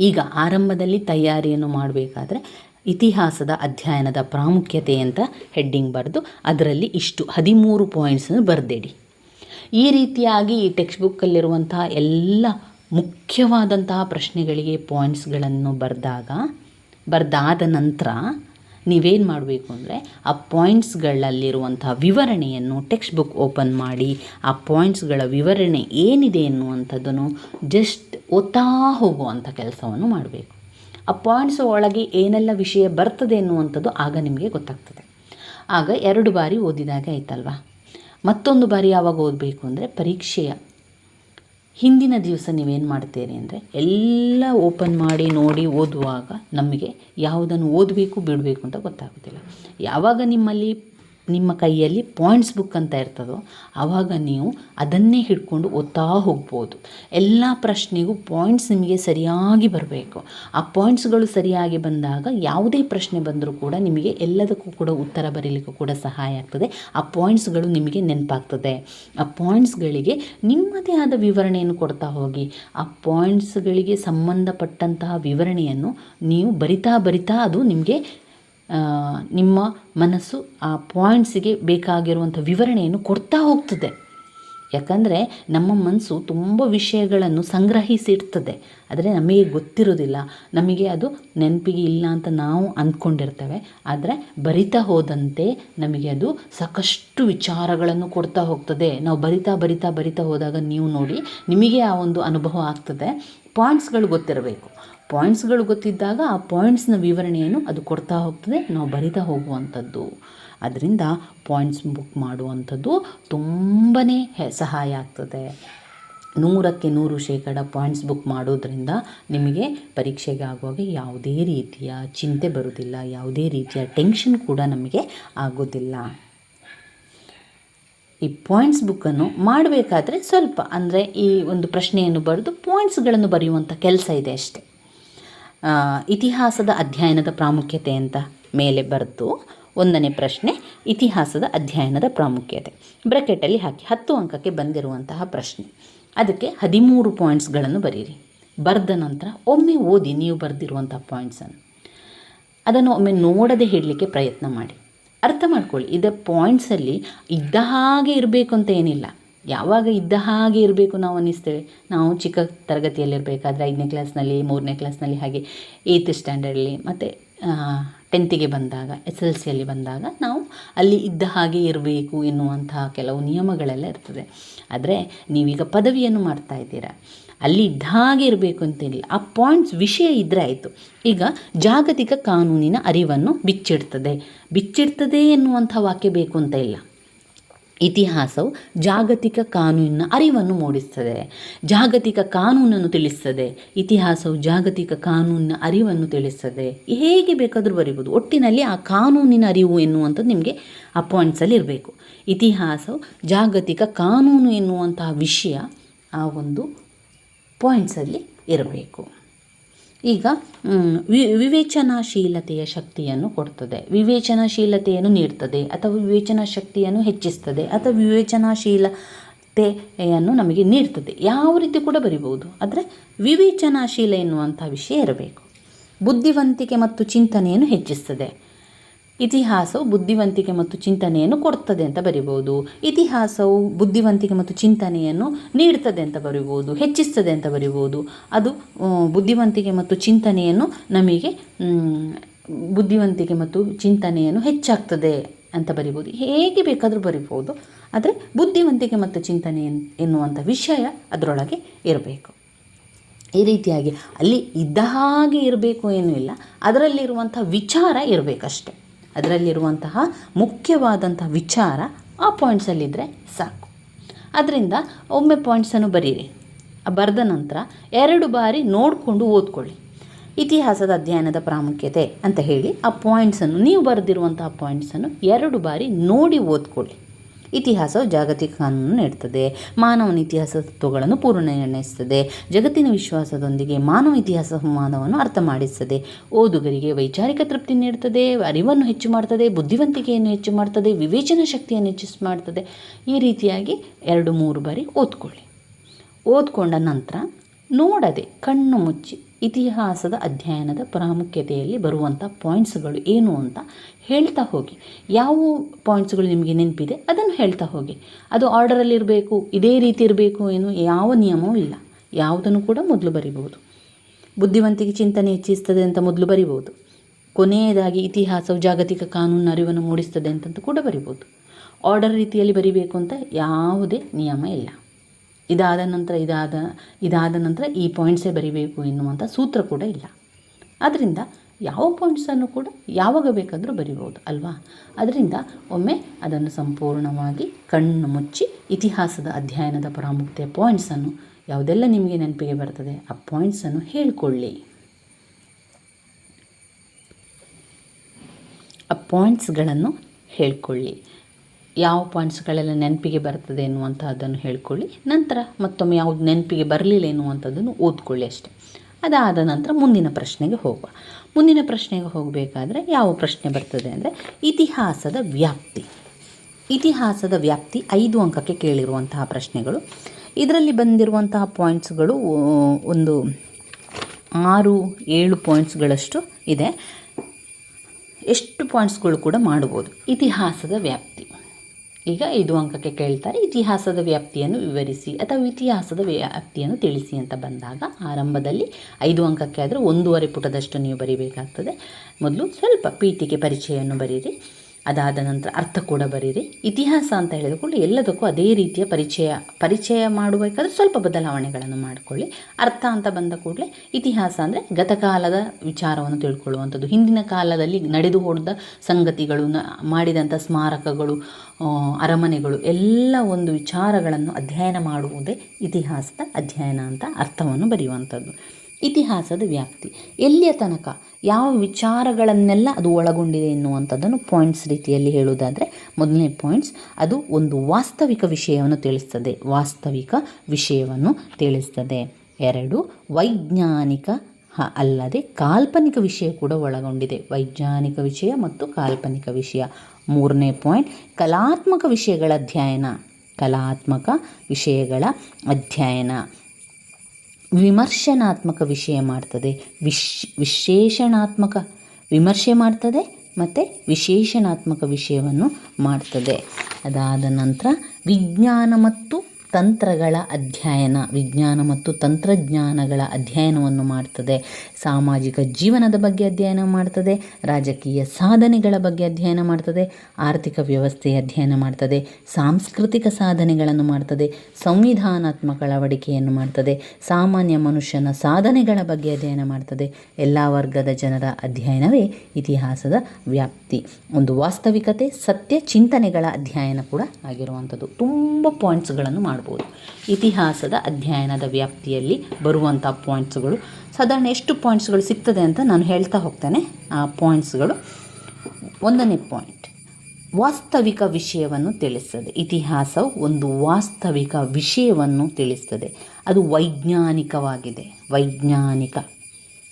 [SPEAKER 1] ಈಗ ಆರಂಭದಲ್ಲಿ ತಯಾರಿಯನ್ನು ಮಾಡಬೇಕಾದ್ರೆ ಇತಿಹಾಸದ ಅಧ್ಯಯನದ ಪ್ರಾಮುಖ್ಯತೆ ಅಂತ ಹೆಡ್ಡಿಂಗ್ ಬರೆದು, ಅದರಲ್ಲಿ ಇಷ್ಟು ಹದಿಮೂರು ಪಾಯಿಂಟ್ಸನ್ನು ಬರೆದಿಡಿ. ಈ ರೀತಿಯಾಗಿ ಈ ಟೆಕ್ಸ್ಟ್ ಬುಕ್ಕಲ್ಲಿರುವಂತಹ ಎಲ್ಲ ಮುಖ್ಯವಾದಂತಹ ಪ್ರಶ್ನೆಗಳಿಗೆ ಪಾಯಿಂಟ್ಸ್ಗಳನ್ನು ಬರೆದಾಗ, ಬರೆದಾದ ನಂತರ ನೀವೇನು ಮಾಡಬೇಕು ಅಂದರೆ ಆ ಪಾಯಿಂಟ್ಸ್ಗಳಲ್ಲಿರುವಂಥ ವಿವರಣೆಯನ್ನು ಟೆಕ್ಸ್ಟ್ ಬುಕ್ ಓಪನ್ ಮಾಡಿ, ಆ ಪಾಯಿಂಟ್ಸ್ಗಳ ವಿವರಣೆ ಏನಿದೆ ಎನ್ನುವಂಥದ್ದನ್ನು ಜಸ್ಟ್ ಓದ್ತಾ ಹೋಗುವಂಥ ಕೆಲಸವನ್ನು ಮಾಡಬೇಕು. ಆ ಪಾಯಿಂಟ್ಸ್ ಒಳಗೆ ಏನೆಲ್ಲ ವಿಷಯ ಬರ್ತದೆ ಎನ್ನುವಂಥದ್ದು ಆಗ ನಿಮಗೆ ಗೊತ್ತಾಗ್ತದೆ. ಆಗ ಎರಡು ಬಾರಿ ಓದಿದಾಗ ಆಯ್ತಲ್ವಾ? ಮತ್ತೊಂದು ಬಾರಿ ಯಾವಾಗ ಓದಬೇಕು ಅಂದರೆ ಪರೀಕ್ಷೆಯ ಹಿಂದಿನ ದಿವಸ ನೀವೇನು ಮಾಡ್ತೀರಿ ಅಂದರೆ ಎಲ್ಲ ಓಪನ್ ಮಾಡಿ ನೋಡಿ ಓದುವಾಗ ನಮಗೆ ಯಾವುದನ್ನು ಓದಬೇಕು ಬಿಡಬೇಕು ಅಂತ ಗೊತ್ತಾಗೋದಿಲ್ಲ. ಯಾವಾಗ ನಿಮ್ಮಲ್ಲಿ ನಿಮ್ಮ ಕೈಯಲ್ಲಿ ಪಾಯಿಂಟ್ಸ್ ಬುಕ್ ಅಂತ ಇರ್ತದೋ ಆವಾಗ ನೀವು ಅದನ್ನೇ ಹಿಡ್ಕೊಂಡು ಓದ್ತಾ ಹೋಗ್ಬೋದು. ಎಲ್ಲ ಪ್ರಶ್ನೆಗೂ ಪಾಯಿಂಟ್ಸ್ ನಿಮಗೆ ಸರಿಯಾಗಿ ಬರಬೇಕು. ಆ ಪಾಯಿಂಟ್ಸ್ಗಳು ಸರಿಯಾಗಿ ಬಂದಾಗ ಯಾವುದೇ ಪ್ರಶ್ನೆ ಬಂದರೂ ಕೂಡ ನಿಮಗೆ ಎಲ್ಲದಕ್ಕೂ ಕೂಡ ಉತ್ತರ ಬರೀಲಿಕ್ಕೂ ಕೂಡ ಸಹಾಯ ಆಗ್ತದೆ. ಆ ಪಾಯಿಂಟ್ಸ್ಗಳು ನಿಮಗೆ ನೆನಪಾಗ್ತದೆ. ಆ ಪಾಯಿಂಟ್ಸ್ಗಳಿಗೆ ನಿಮ್ಮದೇ ಆದ ವಿವರಣೆಯನ್ನು ಕೊಡ್ತಾ ಹೋಗಿ. ಆ ಪಾಯಿಂಟ್ಸ್ಗಳಿಗೆ ಸಂಬಂಧಪಟ್ಟಂತಹ ವಿವರಣೆಯನ್ನು ನೀವು ಬರಿತಾ ಬರಿತಾ ಅದು ನಿಮಗೆ ನಿಮ್ಮ ಮನಸ್ಸು ಆ ಪಾಯಿಂಟ್ಸಿಗೆ ಬೇಕಾಗಿರುವಂಥ ವಿವರಣೆಯನ್ನು ಕೊಡ್ತಾ ಹೋಗ್ತದೆ. ಯಾಕಂದರೆ ನಮ್ಮ ಮನಸ್ಸು ತುಂಬ ವಿಷಯಗಳನ್ನು ಸಂಗ್ರಹಿಸಿಡ್ತದೆ ಆದರೆ ನಮಗೆ ಗೊತ್ತಿರೋದಿಲ್ಲ ನಮಗೆ ಅದು ನೆನಪಿಗೆ ಇಲ್ಲ ಅಂತ ನಾವು ಅಂದ್ಕೊಂಡಿರ್ತೇವೆ. ಆದರೆ ಬರಿತಾ ಹೋದಂತೆ ನಮಗೆ ಅದು ಸಾಕಷ್ಟು ವಿಚಾರಗಳನ್ನು ಕೊಡ್ತಾ ಹೋಗ್ತದೆ. ನಾವು ಬರಿತಾ ಬರಿತಾ ಬರಿತಾ ಹೋದಾಗ ನೀವು ನೋಡಿ ನಿಮಗೆ ಆ ಒಂದು ಅನುಭವ ಆಗ್ತದೆ. ಪಾಯಿಂಟ್ಸ್ಗಳು ಗೊತ್ತಿರಬೇಕು. ಪಾಯಿಂಟ್ಸ್ಗಳು ಗೊತ್ತಿದ್ದಾಗ ಆ ಪಾಯಿಂಟ್ಸ್ನ ವಿವರಣೆಯನ್ನು ಅದು ಕೊಡ್ತಾ ಹೋಗ್ತದೆ, ನಾವು ಬರಿತಾ ಹೋಗುವಂಥದ್ದು. ಅದರಿಂದ ಪಾಯಿಂಟ್ಸ್ ಬುಕ್ ಮಾಡುವಂಥದ್ದು ತುಂಬಾ ಸಹಾಯ ಆಗ್ತದೆ. ನೂರಕ್ಕೆ ನೂರು ಶೇಕಡ ಪಾಯಿಂಟ್ಸ್ ಬುಕ್ ಮಾಡೋದ್ರಿಂದ ನಿಮಗೆ ಪರೀಕ್ಷೆಗೆ ಆಗುವಾಗ ಯಾವುದೇ ರೀತಿಯ ಚಿಂತೆ ಬರುವುದಿಲ್ಲ, ಯಾವುದೇ ರೀತಿಯ ಟೆನ್ಷನ್ ಕೂಡ ನಮಗೆ ಆಗೋದಿಲ್ಲ ಈ ಪಾಯಿಂಟ್ಸ್ ಬುಕ್ಕನ್ನು ಮಾಡಬೇಕಾದ್ರೆ ಸ್ವಲ್ಪ, ಅಂದರೆ ಈ ಒಂದು ಪ್ರಶ್ನೆಯನ್ನು ಬರೆದು ಪಾಯಿಂಟ್ಸ್ಗಳನ್ನು ಬರೆಯುವಂಥ ಕೆಲಸ ಇದೆ ಅಷ್ಟೆ. ಇತಿಹಾಸದ ಅಧ್ಯಯನದ ಪ್ರಾಮುಖ್ಯತೆ ಅಂತ ಮೇಲೆ ಬರೆದು ಒಂದನೇ ಪ್ರಶ್ನೆ, ಇತಿಹಾಸದ ಅಧ್ಯಯನದ ಪ್ರಾಮುಖ್ಯತೆ. ಬ್ರಕೆಟಲ್ಲಿ ಹಾಕಿ, ಹತ್ತು ಅಂಕಕ್ಕೆ ಬಂದಿರುವಂತಹ ಪ್ರಶ್ನೆ. ಅದಕ್ಕೆ ಹದಿಮೂರು ಪಾಯಿಂಟ್ಸ್ಗಳನ್ನು ಬರೀರಿ. ಬರೆದ ನಂತರ ಒಮ್ಮೆ ಓದಿ ನೀವು ಬರೆದಿರುವಂಥ ಪಾಯಿಂಟ್ಸನ್ನು. ಅದನ್ನು ಒಮ್ಮೆ ನೋಡದೆ ಹೇಳಲಿಕ್ಕೆ ಪ್ರಯತ್ನ ಮಾಡಿ. ಅರ್ಥ ಮಾಡ್ಕೊಳ್ಳಿ, ಇದೇ ಪಾಯಿಂಟ್ಸಲ್ಲಿ ಇದ್ದ ಹಾಗೆ ಇರಬೇಕು ಅಂತ ಏನಿಲ್ಲ. ಯಾವಾಗ ಇದ್ದ ಹಾಗೆ ಇರಬೇಕು ನಾವು ಅನ್ನಿಸ್ತೇವೆ. ನಾವು ಚಿಕ್ಕ ತರಗತಿಯಲ್ಲಿರಬೇಕಾದ್ರೆ ಐದನೇ ಕ್ಲಾಸ್ನಲ್ಲಿ ಮೂರನೇ ಕ್ಲಾಸ್ನಲ್ಲಿ ಹಾಗೆ ಏಯ್ತ್ ಸ್ಟ್ಯಾಂಡರ್ಡಲ್ಲಿ ಮತ್ತು ಟೆಂತಿಗೆ ಬಂದಾಗ ಎಸ್ ಎಲ್ ಸಿಯಲ್ಲಿ ಬಂದಾಗ ನಾವು ಅಲ್ಲಿ ಇದ್ದ ಹಾಗೆ ಇರಬೇಕು ಎನ್ನುವಂತಹ ಕೆಲವು ನಿಯಮಗಳೆಲ್ಲ ಇರ್ತದೆ. ಆದರೆ ನೀವೀಗ ಪದವಿಯನ್ನು ಮಾಡ್ತಾ ಇದ್ದೀರಾ. ಅಲ್ಲಿ ಇದ್ದ ಹಾಗೆ ಇರಬೇಕು ಅಂತೇನಿಲ್ಲ ಆ ಪಾಯಿಂಟ್ಸ್ ವಿಷಯ ಇದ್ದರೆ ಆಯಿತು. ಈಗ ಜಾಗತಿಕ ಕಾನೂನಿನ ಅರಿವನ್ನು ಬಿಚ್ಚಿಡ್ತದೆ. ಬಿಚ್ಚಿಡ್ತದೆ ಎನ್ನುವಂಥ ವಾಕ್ಯ ಬೇಕು ಅಂತ ಇಲ್ಲ. ಇತಿಹಾಸವು ಜಾಗತಿಕ ಕಾನೂನಿನ ಅರಿವನ್ನು ಮೂಡಿಸ್ತದೆ. ಜಾಗತಿಕ ಕಾನೂನನ್ನು ತಿಳಿಸ್ತದೆ. ಇತಿಹಾಸವು ಜಾಗತಿಕ ಕಾನೂನಿನ ಅರಿವನ್ನು ತಿಳಿಸ್ತದೆ. ಹೇಗೆ ಬೇಕಾದರೂ ಬರಿಬೋದು. ಒಟ್ಟಿನಲ್ಲಿ ಆ ಕಾನೂನಿನ ಅರಿವು ಎನ್ನುವಂಥದ್ದು ನಿಮಗೆ ಆ ಪಾಯಿಂಟ್ಸಲ್ಲಿ ಇರಬೇಕು. ಇತಿಹಾಸವು ಜಾಗತಿಕ ಕಾನೂನು ಎನ್ನುವಂತಹ ವಿಷಯ ಆ ಒಂದು ಪಾಯಿಂಟ್ಸಲ್ಲಿ ಇರಬೇಕು. ಈಗ ವಿವೇಚನಾಶೀಲತೆಯ ಶಕ್ತಿಯನ್ನು ಕೊಡ್ತದೆ. ವಿವೇಚನಾಶೀಲತೆಯನ್ನು ನೀಡ್ತದೆ ಅಥವಾ ವಿವೇಚನಾ ಶಕ್ತಿಯನ್ನು ಹೆಚ್ಚಿಸ್ತದೆ ಅಥವಾ ವಿವೇಚನಾಶೀಲತೆಯನ್ನು ನಮಗೆ ನೀಡ್ತದೆ. ಯಾವ ರೀತಿ ಕೂಡ ಬರಿಬೋದು ಆದರೆ ವಿವೇಚನಾಶೀಲ ಎನ್ನುವಂಥ ವಿಷಯ ಇರಬೇಕು. ಬುದ್ಧಿವಂತಿಕೆ ಮತ್ತು ಚಿಂತನೆಯನ್ನು ಹೆಚ್ಚಿಸ್ತದೆ. ಇತಿಹಾಸವು ಬುದ್ಧಿವಂತಿಕೆ ಮತ್ತು ಚಿಂತನೆಯನ್ನು ಕೊಡ್ತದೆ ಅಂತ ಬರಿಬೋದು ಇತಿಹಾಸವು ಬುದ್ಧಿವಂತಿಕೆ ಮತ್ತು ಚಿಂತನೆಯನ್ನು ನೀಡ್ತದೆ ಅಂತ ಬರಿಬೋದು ಹೆಚ್ಚಿಸ್ತದೆ ಅಂತ ಬರಿಬೋದು ಅದು ಬುದ್ಧಿವಂತಿಕೆ ಮತ್ತು ಚಿಂತನೆಯನ್ನು ನಮಗೆ ಬುದ್ಧಿವಂತಿಕೆ ಮತ್ತು ಚಿಂತನೆಯನ್ನು ಹೆಚ್ಚಾಗ್ತದೆ ಅಂತ ಬರಿಬೋದು ಹೇಗೆ ಬೇಕಾದರೂ ಬರಿಬೋದು ಆದರೆ ಬುದ್ಧಿವಂತಿಕೆ ಮತ್ತು ಚಿಂತನೆ ಎನ್- ಎನ್ನುವಂಥ ವಿಷಯ ಅದರೊಳಗೆ ಇರಬೇಕು. ಈ ರೀತಿಯಾಗಿ ಅಲ್ಲಿ ಇದ್ದ ಹಾಗೆ ಇರಬೇಕು ಏನೂ ಇಲ್ಲ, ಅದರಲ್ಲಿರುವಂಥ ವಿಚಾರ ಇರಬೇಕಷ್ಟೆ. ಅದರಲ್ಲಿರುವಂತಹ ಮುಖ್ಯವಾದಂಥ ವಿಚಾರ ಆ ಪಾಯಿಂಟ್ಸಲ್ಲಿದ್ದರೆ ಸಾಕು. ಅದರಿಂದ ಒಮ್ಮೆ ಪಾಯಿಂಟ್ಸನ್ನು ಬರೀರಿ. ಬರೆದ ನಂತರ ಎರಡು ಬಾರಿ ನೋಡಿಕೊಂಡು ಓದ್ಕೊಳ್ಳಿ. ಇತಿಹಾಸದ ಅಧ್ಯಯನದ ಪ್ರಾಮುಖ್ಯತೆ ಅಂತ ಹೇಳಿ ಆ ಪಾಯಿಂಟ್ಸನ್ನು ನೀವು ಬರೆದಿರುವಂತಹ ಪಾಯಿಂಟ್ಸನ್ನು ಎರಡು ಬಾರಿ ನೋಡಿ ಓದ್ಕೊಳ್ಳಿ. ಇತಿಹಾಸವು ಜಾಗತಿಕ ಕಾನೂನು ನೀಡುತ್ತದೆ. ಮಾನವನ ಇತಿಹಾಸ ತತ್ವಗಳನ್ನು ಪೂರ್ಣಗೊಳಿಸುತ್ತದೆ ಜಗತ್ತಿನ ವಿಶ್ವಾಸದೊಂದಿಗೆ ಮಾನವ ಇತಿಹಾಸ ಸಂವಾದವನ್ನು ಅರ್ಥ ಮಾಡಿಸುತ್ತದೆ. ಓದುಗರಿಗೆ ವೈಚಾರಿಕ ತೃಪ್ತಿ ನೀಡುತ್ತದೆ, ಅರಿವನ್ನು ಹೆಚ್ಚು ಮಾಡ್ತದೆ, ಬುದ್ಧಿವಂತಿಕೆಯನ್ನು ಹೆಚ್ಚು ಮಾಡ್ತದೆ, ವಿವೇಚನಾ ಶಕ್ತಿಯನ್ನು ಹೆಚ್ಚಿಸ್ ಮಾಡ್ತದೆ. ಈ ರೀತಿಯಾಗಿ ಎರಡು ಮೂರು ಬಾರಿ ಓದ್ಕೊಳ್ಳಿ. ಓದ್ಕೊಂಡ ನಂತರ ನೋಡದೆ ಕಣ್ಣು ಮುಚ್ಚಿ ಇತಿಹಾಸದ ಅಧ್ಯಯನದ ಪ್ರಾಮುಖ್ಯತೆಯಲ್ಲಿ ಬರುವಂಥ ಪಾಯಿಂಟ್ಸ್ಗಳು ಏನು ಅಂತ ಹೇಳ್ತಾ ಹೋಗಿ. ಯಾವ ಪಾಯಿಂಟ್ಸ್ಗಳು ನಿಮಗೆ ನೆನಪಿದೆ ಅದನ್ನು ಹೇಳ್ತಾ ಹೋಗಿ. ಅದು ಆರ್ಡರಲ್ಲಿ ಇರಬೇಕು, ಇದೇ ರೀತಿ ಇರಬೇಕು ಏನು ಯಾವ ನಿಯಮವೂ ಇಲ್ಲ. ಯಾವುದನ್ನು ಕೂಡ ಮೊದಲು ಬರಿಬೋದು ಬುದ್ಧಿವಂತಿಕೆ ಚಿಂತನೆ ಹೆಚ್ಚಿಸ್ತದೆ ಅಂತ ಮೊದಲು ಬರಿಬೋದು ಕೊನೆಯದಾಗಿ ಇತಿಹಾಸವು ಜಾಗತಿಕ ಕಾನೂನು ಅರಿವನ್ನು ಮೂಡಿಸ್ತದೆ ಅಂತಂತ ಕೂಡ ಬರಿಬೋದು ಆರ್ಡರ್ ರೀತಿಯಲ್ಲಿ ಬರಿಬೇಕು ಅಂತ ಯಾವುದೇ ನಿಯಮ ಇಲ್ಲ. ಇದಾದ ನಂತರ ಇದಾದ ಇದಾದ ನಂತರ ಈ ಪಾಯಿಂಟ್ಸೇ ಬರಿಬೇಕು ಎನ್ನುವಂಥ ಸೂತ್ರ ಕೂಡ ಇಲ್ಲ. ಆದ್ದರಿಂದ ಯಾವ ಪಾಯಿಂಟ್ಸನ್ನು ಕೂಡ ಯಾವಾಗ ಬೇಕಾದರೂ ಬರಿಬೋದು ಅಲ್ವಾ? ಅದರಿಂದ ಒಮ್ಮೆ ಅದನ್ನು ಸಂಪೂರ್ಣವಾಗಿ ಕಣ್ಣು ಮುಚ್ಚಿ ಇತಿಹಾಸದ ಅಧ್ಯಯನದ ಪ್ರಾಮುಖ್ಯತೆ ಪಾಯಿಂಟ್ಸನ್ನು ಯಾವುದೆಲ್ಲ ನಿಮಗೆ ನೆನಪಿಗೆ ಬರ್ತದೆ ಆ ಪಾಯಿಂಟ್ಸನ್ನು ಹೇಳಿಕೊಳ್ಳಿ. ಆ ಪಾಯಿಂಟ್ಸ್ಗಳನ್ನು ಹೇಳ್ಕೊಳ್ಳಿ. ಯಾವ ಪಾಯಿಂಟ್ಸ್ಗಳೆಲ್ಲ ನೆನಪಿಗೆ ಬರ್ತದೆ ಎನ್ನುವಂಥದ್ದನ್ನು ಹೇಳ್ಕೊಳ್ಳಿ. ನಂತರ ಮತ್ತೊಮ್ಮೆ ಯಾವುದು ನೆನಪಿಗೆ ಬರಲಿಲ್ಲ ಎನ್ನುವಂಥದ್ದನ್ನು ಓದ್ಕೊಳ್ಳಿ ಅಷ್ಟೆ. ಅದಾದ ನಂತರ ಮುಂದಿನ ಪ್ರಶ್ನೆಗೆ ಹೋಗುವ. ಮುಂದಿನ ಪ್ರಶ್ನೆಗೆ ಹೋಗಬೇಕಾದ್ರೆ ಯಾವ ಪ್ರಶ್ನೆ ಬರ್ತದೆ ಅಂದರೆ ಇತಿಹಾಸದ ವ್ಯಾಪ್ತಿ. ಇತಿಹಾಸದ ವ್ಯಾಪ್ತಿ ಐದು ಅಂಕಕ್ಕೆ ಕೇಳಿರುವಂತಹ ಪ್ರಶ್ನೆಗಳು. ಇದರಲ್ಲಿ ಬಂದಿರುವಂತಹ ಪಾಯಿಂಟ್ಸ್ಗಳು ಒಂದು ಆರು, ಏಳು ಪಾಯಿಂಟ್ಸ್ಗಳಷ್ಟು ಇದೆ. ಎಷ್ಟು ಪಾಯಿಂಟ್ಸ್ಗಳು ಕೂಡ ಮಾಡ್ಬೋದು. ಇತಿಹಾಸದ ವ್ಯಾಪ್ತಿ. ಈಗ ಐದು ಅಂಕಕ್ಕೆ ಕೇಳ್ತಾರೆ, ಇತಿಹಾಸದ ವ್ಯಾಪ್ತಿಯನ್ನು ವಿವರಿಸಿ ಅಥವಾ ಇತಿಹಾಸದ ವ್ಯಾಪ್ತಿಯನ್ನು ತಿಳಿಸಿ ಅಂತ ಬಂದಾಗ ಆರಂಭದಲ್ಲಿ ಐದು ಅಂಕಕ್ಕೆ ಆದರೆ ಒಂದೂವರೆ ಪುಟದಷ್ಟು ನೀವು ಬರೀಬೇಕಾಗ್ತದೆ. ಮೊದಲು ಸ್ವಲ್ಪ ಪೀಠಿಗೆ ಪರಿಚಯವನ್ನು ಬರೀರಿ. ಅದಾದ ನಂತರ ಅರ್ಥ ಕೂಡ ಬರೀರಿ. ಇತಿಹಾಸ ಅಂತ ಹೇಳಿದ ಕೂಡಲೇ ಎಲ್ಲದಕ್ಕೂ ಅದೇ ರೀತಿಯ ಪರಿಚಯ ಪರಿಚಯ ಮಾಡಬೇಕಾದ್ರೆ ಸ್ವಲ್ಪ ಬದಲಾವಣೆಗಳನ್ನು ಮಾಡಿಕೊಳ್ಳಿ. ಅರ್ಥ ಅಂತ ಬಂದ ಕೂಡಲೇ ಇತಿಹಾಸ ಅಂದರೆ ಗತಕಾಲದ ವಿಚಾರವನ್ನು ತಿಳ್ಕೊಳ್ಳುವಂಥದ್ದು. ಹಿಂದಿನ ಕಾಲದಲ್ಲಿ ನಡೆದು ಹೋದ ಸಂಗತಿಗಳು ಮಾಡಿದಂಥ ಸ್ಮಾರಕಗಳು ಅರಮನೆಗಳು ಎಲ್ಲ ಒಂದು ವಿಚಾರಗಳನ್ನು ಅಧ್ಯಯನ ಮಾಡುವುದೇ ಇತಿಹಾಸದ ಅಧ್ಯಯನ ಅಂತ ಅರ್ಥವನ್ನು ಬರೆಯುವಂಥದ್ದು. ಇತಿಹಾಸದ ವ್ಯಾಪ್ತಿ. ಎಲ್ಲಿಯ ತನಕ? ಯಾವ ವಿಚಾರಗಳನ್ನೆಲ್ಲ ಅದು ಒಳಗೊಂಡಿದೆ ಎನ್ನುವಂಥದ್ದನ್ನು ಪಾಯಿಂಟ್ಸ್ ರೀತಿಯಲ್ಲಿ ಹೇಳುವುದಾದರೆ, ಮೊದಲನೇ ಪಾಯಿಂಟ್ಸ್ ಅದು ಒಂದು ವಾಸ್ತವಿಕ ವಿಷಯವನ್ನು ತಿಳಿಸ್ತದೆ. ವಾಸ್ತವಿಕ ವಿಷಯವನ್ನು ತಿಳಿಸ್ತದೆ. ಎರಡು, ವೈಜ್ಞಾನಿಕ ಅಲ್ಲದೆ ಕಾಲ್ಪನಿಕ ವಿಷಯ ಕೂಡ ಒಳಗೊಂಡಿದೆ. ವೈಜ್ಞಾನಿಕ ವಿಷಯ ಮತ್ತು ಕಾಲ್ಪನಿಕ ವಿಷಯ. ಮೂರನೇ ಪಾಯಿಂಟ್ ಕಲಾತ್ಮಕ ವಿಷಯಗಳ ಅಧ್ಯಯನ. ಕಲಾತ್ಮಕ ವಿಷಯಗಳ ಅಧ್ಯಯನ. ವಿಮರ್ಶನಾತ್ಮಕ ವಿಷಯ ಮಾಡ್ತದೆ. ವಿಶ್, ವಿಶೇಷಣಾತ್ಮಕ ವಿಮರ್ಶೆ ಮಾಡ್ತದೆ ಮತ್ತು ವಿಶೇಷಣಾತ್ಮಕ ವಿಷಯವನ್ನು ಮಾಡ್ತದೆ. ಅದಾದ ನಂತರ ವಿಜ್ಞಾನ ಮತ್ತು ತಂತ್ರಗಳ ಅಧ್ಯಯನ, ವಿಜ್ಞಾನ ಮತ್ತು ತಂತ್ರಜ್ಞಾನಗಳ ಅಧ್ಯಯನವನ್ನು ಮಾಡ್ತದೆ. ಸಾಮಾಜಿಕ ಜೀವನದ ಬಗ್ಗೆ ಅಧ್ಯಯನ ಮಾಡ್ತದೆ, ರಾಜಕೀಯ ಸಾಧನೆಗಳ ಬಗ್ಗೆ ಅಧ್ಯಯನ ಮಾಡ್ತದೆ, ಆರ್ಥಿಕ ವ್ಯವಸ್ಥೆಯ ಅಧ್ಯಯನ ಮಾಡ್ತದೆ, ಸಾಂಸ್ಕೃತಿಕ ಸಾಧನೆಗಳನ್ನು ಮಾಡ್ತದೆ, ಸಂವಿಧಾನಾತ್ಮಕ ಅಳವಡಿಕೆಯನ್ನು ಮಾಡ್ತದೆ, ಸಾಮಾನ್ಯ ಮನುಷ್ಯನ ಸಾಧನೆಗಳ ಬಗ್ಗೆ ಅಧ್ಯಯನ ಮಾಡ್ತದೆ. ಎಲ್ಲ ವರ್ಗದ ಜನರ ಅಧ್ಯಯನವೇ ಇತಿಹಾಸದ ವ್ಯಾಪ್ತಿ. ಒಂದು ವಾಸ್ತವಿಕತೆ, ಸತ್ಯ ಚಿಂತನೆಗಳ ಅಧ್ಯಯನ ಕೂಡ ಆಗಿರುವಂಥದ್ದು. ತುಂಬ ಪಾಯಿಂಟ್ಸ್ಗಳನ್ನು ಮಾಡ್ಬೋದು. ಇತಿಹಾಸದ ಅಧ್ಯಯನದ ವ್ಯಾಪ್ತಿಯಲ್ಲಿ ಬರುವಂಥ ಪಾಯಿಂಟ್ಸ್ಗಳು ಸಾಧಾರಣ ಎಷ್ಟು ಪಾಯಿಂಟ್ಸ್ಗಳು ಸಿಗ್ತದೆ ಅಂತ ನಾನು ಹೇಳ್ತಾ ಹೋಗ್ತೇನೆ. ಆ ಪಾಯಿಂಟ್ಸ್ಗಳು ಒಂದನೇ ಪಾಯಿಂಟ್ ವಾಸ್ತವಿಕ ವಿಷಯವನ್ನು ತಿಳಿಸ್ತದೆ. ಇತಿಹಾಸವು ಒಂದು ವಾಸ್ತವಿಕ ವಿಷಯವನ್ನು ತಿಳಿಸ್ತದೆ. ಅದು ವೈಜ್ಞಾನಿಕವಾಗಿದೆ. ವೈಜ್ಞಾನಿಕ.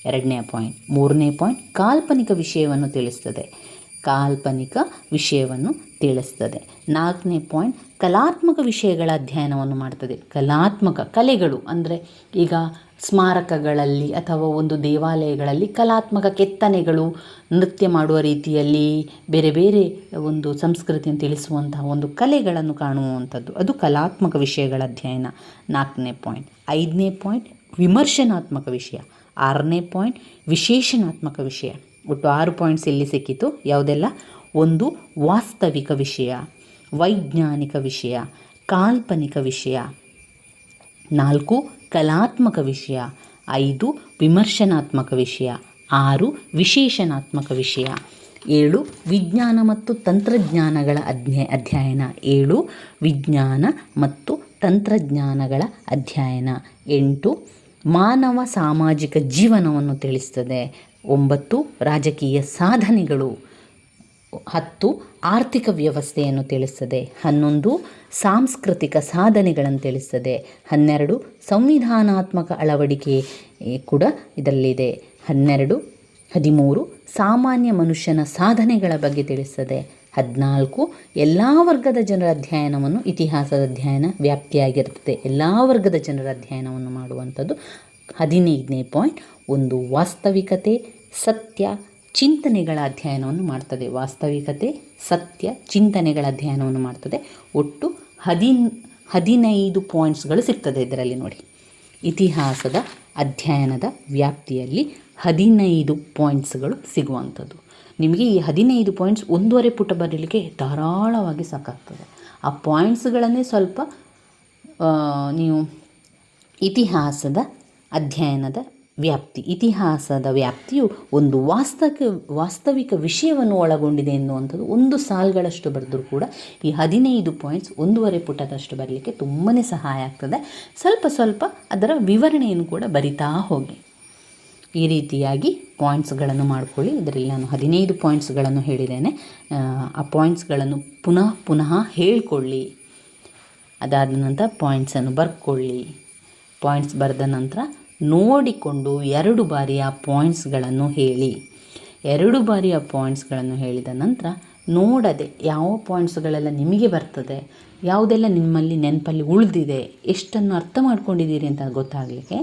[SPEAKER 1] ಎರಡನೇ ಪಾಯಿಂಟ್ ಮೂರನೇ ಪಾಯಿಂಟ್ ಕಾಲ್ಪನಿಕ ವಿಷಯವನ್ನು ತಿಳಿಸ್ತದೆ. ಕಾಲ್ಪನಿಕ ವಿಷಯವನ್ನು ತಿಳಿಸ್ತದೆ. ನಾಲ್ಕನೇ ಪಾಯಿಂಟ್ ಕಲಾತ್ಮಕ ವಿಷಯಗಳ ಅಧ್ಯಯನವನ್ನು ಮಾಡ್ತದೆ. ಕಲಾತ್ಮಕ ಕಲೆಗಳು ಅಂದರೆ ಈಗ ಸ್ಮಾರಕಗಳಲ್ಲಿ ಅಥವಾ ಒಂದು ದೇವಾಲಯಗಳಲ್ಲಿ ಕಲಾತ್ಮಕ ಕೆತ್ತನೆಗಳು ನೃತ್ಯ ಮಾಡುವ ರೀತಿಯಲ್ಲಿ ಬೇರೆ ಬೇರೆ ಒಂದು ಸಂಸ್ಕೃತಿಯನ್ನು ತಿಳಿಸುವಂತಹ ಒಂದು ಕಲೆಗಳನ್ನು ಕಾಣುವಂಥದ್ದು. ಅದು ಕಲಾತ್ಮಕ ವಿಷಯಗಳ ಅಧ್ಯಯನ. ನಾಲ್ಕನೇ ಪಾಯಿಂಟ್ ಐದನೇ ಪಾಯಿಂಟ್ ವಿಮರ್ಶನಾತ್ಮಕ ವಿಷಯ. ಆರನೇ ಪಾಯಿಂಟ್ ವಿಶೇಷಣಾತ್ಮಕ ವಿಷಯ. ಒಟ್ಟು ಆರು ಪಾಯಿಂಟ್ಸ್ ಇಲ್ಲಿ ಸಿಕ್ಕಿತು? ಯಾವುದೆಲ್ಲ? ಒಂದು ವಾಸ್ತವಿಕ ವಿಷಯ. ವೈಜ್ಞಾನಿಕ ವಿಷಯ, ಕಾಲ್ಪನಿಕ ವಿಷಯ. ನಾಲ್ಕು, ಕಲಾತ್ಮಕ ವಿಷಯ. ಐದು, ವಿಮರ್ಶನಾತ್ಮಕ ವಿಷಯ. ಆರು ವಿಶೇಷಣಾತ್ಮಕ ವಿಷಯ. ಏಳು, ವಿಜ್ಞಾನ ಮತ್ತು ತಂತ್ರಜ್ಞಾನಗಳ ಅಧ್ಯ ಅಧ್ಯಯನ. ಏಳು, ವಿಜ್ಞಾನ ಮತ್ತು ತಂತ್ರಜ್ಞಾನಗಳ ಅಧ್ಯಯನ. ಎಂಟು, ಮಾನವ ಸಾಮಾಜಿಕ ಜೀವನವನ್ನು ತಿಳಿಸ್ತದೆ. ಒಂಬತ್ತು, ರಾಜಕೀಯ ಸಾಧನೆಗಳು. ಹತ್ತು ಆರ್ಥಿಕ ವ್ಯವಸ್ಥೆಯನ್ನು ತಿಳಿಸ್ತದೆ ಹನ್ನೊಂದು ಸಾಂಸ್ಕೃತಿಕ ಸಾಧನೆಗಳನ್ನು ತಿಳಿಸ್ತದೆ ಹನ್ನೆರಡು ಸಂವಿಧಾನಾತ್ಮಕ ಅಳವಡಿಕೆ ಕೂಡ ಇದರಲ್ಲಿದೆ. ಹನ್ನೆರಡು, ಹದಿಮೂರು ಸಾಮಾನ್ಯ ಮನುಷ್ಯನ ಸಾಧನೆಗಳ ಬಗ್ಗೆ ತಿಳಿಸ್ತದೆ ಹದಿನಾಲ್ಕು ಎಲ್ಲ ವರ್ಗದ ಜನರ ಅಧ್ಯಯನವನ್ನು ಇತಿಹಾಸದ ಅಧ್ಯಯನ ವ್ಯಾಪ್ತಿಯಾಗಿರ್ತದೆ. ಎಲ್ಲ ವರ್ಗದ ಜನರ ಅಧ್ಯಯನವನ್ನು ಮಾಡುವಂಥದ್ದು ಹದಿನೈದನೇ ಪಾಯಿಂಟ್ ಒಂದು ವಾಸ್ತವಿಕತೆ, ಸತ್ಯ ಚಿಂತನೆಗಳ ಅಧ್ಯಯನವನ್ನು ಮಾಡ್ತದೆ. ವಾಸ್ತವಿಕತೆ, ಸತ್ಯ, ಚಿಂತನೆಗಳ ಅಧ್ಯಯನವನ್ನು ಮಾಡ್ತದೆ. ಒಟ್ಟು ಹದಿನ್, ಹದಿನೈದು ಪಾಯಿಂಟ್ಸ್ಗಳು ಸಿಗ್ತದೆ ಇದರಲ್ಲಿ ನೋಡಿ. ಇತಿಹಾಸದ ಅಧ್ಯಯನದ ವ್ಯಾಪ್ತಿಯಲ್ಲಿ ಹದಿನೈದು ಪಾಯಿಂಟ್ಸ್ಗಳು ಸಿಗುವಂಥದ್ದು. ನಿಮಗೆ ಈ ಹದಿನೈದು ಪಾಯಿಂಟ್ಸ್ ಒಂದೂವರೆ ಪುಟ ಬರಲಿಕ್ಕೆ ಧಾರಾಳವಾಗಿ ಸಾಕಾಗ್ತದೆ. ಆ ಪಾಯಿಂಟ್ಸ್ಗಳನ್ನೇ ಸ್ವಲ್ಪ ನೀವು ಇತಿಹಾಸದ ಅಧ್ಯಯನದ ವ್ಯಾಪ್ತಿ ಇತಿಹಾಸದ ವ್ಯಾಪ್ತಿಯು ಒಂದು ವಾಸ್ತವಿಕ ವಾಸ್ತವಿಕ ವಿಷಯವನ್ನು ಒಳಗೊಂಡಿದೆ ಎನ್ನುವಂಥದ್ದು ಒಂದು ಸಾಲುಗಳಷ್ಟು ಬರೆದರೂ ಕೂಡ ಈ ಹದಿನೈದು ಪಾಯಿಂಟ್ಸ್ ಒಂದೂವರೆ ಪುಟದಷ್ಟು ಬರಲಿಕ್ಕೆ ತುಂಬಾ ಸಹಾಯ ಆಗ್ತದೆ. ಸ್ವಲ್ಪ ಸ್ವಲ್ಪ ಅದರ ವಿವರಣೆಯನ್ನು ಕೂಡ ಬರಿತಾ ಹೋಗಿ. ಈ ರೀತಿಯಾಗಿ ಪಾಯಿಂಟ್ಸ್ಗಳನ್ನು ಮಾಡ್ಕೊಳ್ಳಿ. ಇದರಲ್ಲಿ ನಾನು ಹದಿನೈದು ಪಾಯಿಂಟ್ಸ್ಗಳನ್ನು ಹೇಳಿದ್ದೇನೆ. ಆ, ಪಾಯಿಂಟ್ಸ್ಗಳನ್ನು ಪುನಃ ಪುನಃ ಹೇಳಿಕೊಳ್ಳಿ. ಅದಾದ ನಂತರ ಪಾಯಿಂಟ್ಸನ್ನು ಬರ್ಕೊಳ್ಳಿ. ಪಾಯಿಂಟ್ಸ್ ಬರೆದ ನಂತರ ನೋಡಿಕೊಂಡು ಎರಡು ಬಾರಿಯ ಪಾಯಿಂಟ್ಸ್ಗಳನ್ನು ಹೇಳಿ. ಎರಡು ಬಾರಿಯ ಪಾಯಿಂಟ್ಸ್ಗಳನ್ನು ಹೇಳಿದ ನಂತರ ನೋಡದೆ ಯಾವ ಪಾಯಿಂಟ್ಸ್ಗಳೆಲ್ಲ ನಿಮಗೆ ಬರ್ತದೆ, ಯಾವುದೆಲ್ಲ ನಿಮ್ಮಲ್ಲಿ ನೆನಪಲ್ಲಿ ಉಳಿದಿದೆ, ಎಷ್ಟನ್ನು ಅರ್ಥ ಮಾಡ್ಕೊಂಡಿದ್ದೀರಿ ಅಂತ ಗೊತ್ತಾಗಲಿಕ್ಕೆ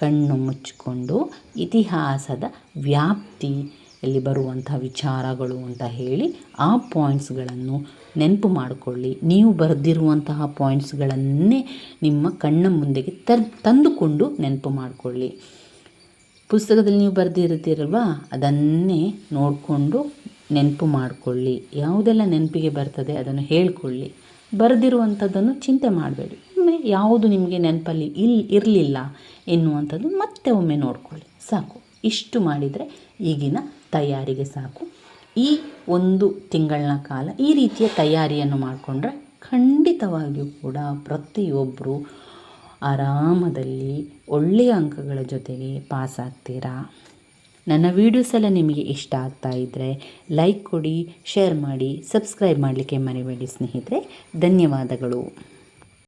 [SPEAKER 1] ಕಣ್ಣು ಮುಚ್ಚಿಕೊಂಡು ಇತಿಹಾಸದ ವ್ಯಾಪ್ತಿಯಲ್ಲಿ ಬರುವಂಥ ವಿಚಾರಗಳು ಅಂತ ಹೇಳಿ ಆ ಪಾಯಿಂಟ್ಸ್ಗಳನ್ನು ನೆನಪು ಮಾಡಿಕೊಳ್ಳಿ. ನೀವು ಬರೆದಿರುವಂತಹ ಪಾಯಿಂಟ್ಸ್ಗಳನ್ನೇ ನಿಮ್ಮ ಕಣ್ಣ ಮುಂದೆಗೆ ತರ್ ತಂದುಕೊಂಡು ನೆನಪು ಮಾಡಿಕೊಳ್ಳಿ. ಪುಸ್ತಕದಲ್ಲಿ ನೀವು ಬರೆದಿರ್ತೀರಲ್ವ ಅದನ್ನೇ ನೋಡಿಕೊಂಡು ನೆನಪು ಮಾಡಿಕೊಳ್ಳಿ. ಯಾವುದೆಲ್ಲ ನೆನಪಿಗೆ ಬರ್ತದೆ ಅದನ್ನು ಹೇಳ್ಕೊಳ್ಳಿ. ಬರೆದಿರುವಂಥದ್ದನ್ನು ಚಿಂತೆ ಮಾಡಬೇಡಿ. ಒಮ್ಮೆ ಯಾವುದು ನಿಮಗೆ ನೆನಪಲ್ಲಿ ಇಲ್, ಇರಲಿಲ್ಲ ಎನ್ನುವಂಥದ್ದು ಮತ್ತೆ ಒಮ್ಮೆ ನೋಡಿಕೊಳ್ಳಿ. ಸಾಕು. ಇಷ್ಟು ಮಾಡಿದರೆ ಈಗಿನ ತಯಾರಿಗೆ ಸಾಕು. ಈ ಒಂದು ತಿಂಗಳ ಕಾಲ ಈ ರೀತಿಯ ತಯಾರಿಯನ್ನು ಮಾಡಿಕೊಂಡ್ರೆ ಖಂಡಿತವಾಗಿಯೂ ಕೂಡ ಪ್ರತಿಯೊಬ್ಬರು ಆರಾಮದಲ್ಲಿ ಒಳ್ಳೆಯ ಅಂಕಗಳ ಜೊತೆಗೆ ಪಾಸ್ ಆಗ್ತೀರಾ? ನನ್ನ ವೀಡಿಯೋಸ್ ಎಲ್ಲ ನಿಮಗೆ ಇಷ್ಟ ಆಗ್ತಾ ಇದ್ದರೆ ಲೈಕ್ ಕೊಡಿ ಶೇರ್ ಮಾಡಿ ಸಬ್ಸ್ಕ್ರೈಬ್ ಮಾಡಲಿಕ್ಕೆ ಮರಿಬೇಡಿ ಸ್ನೇಹಿತರೆ. ಧನ್ಯವಾದಗಳು.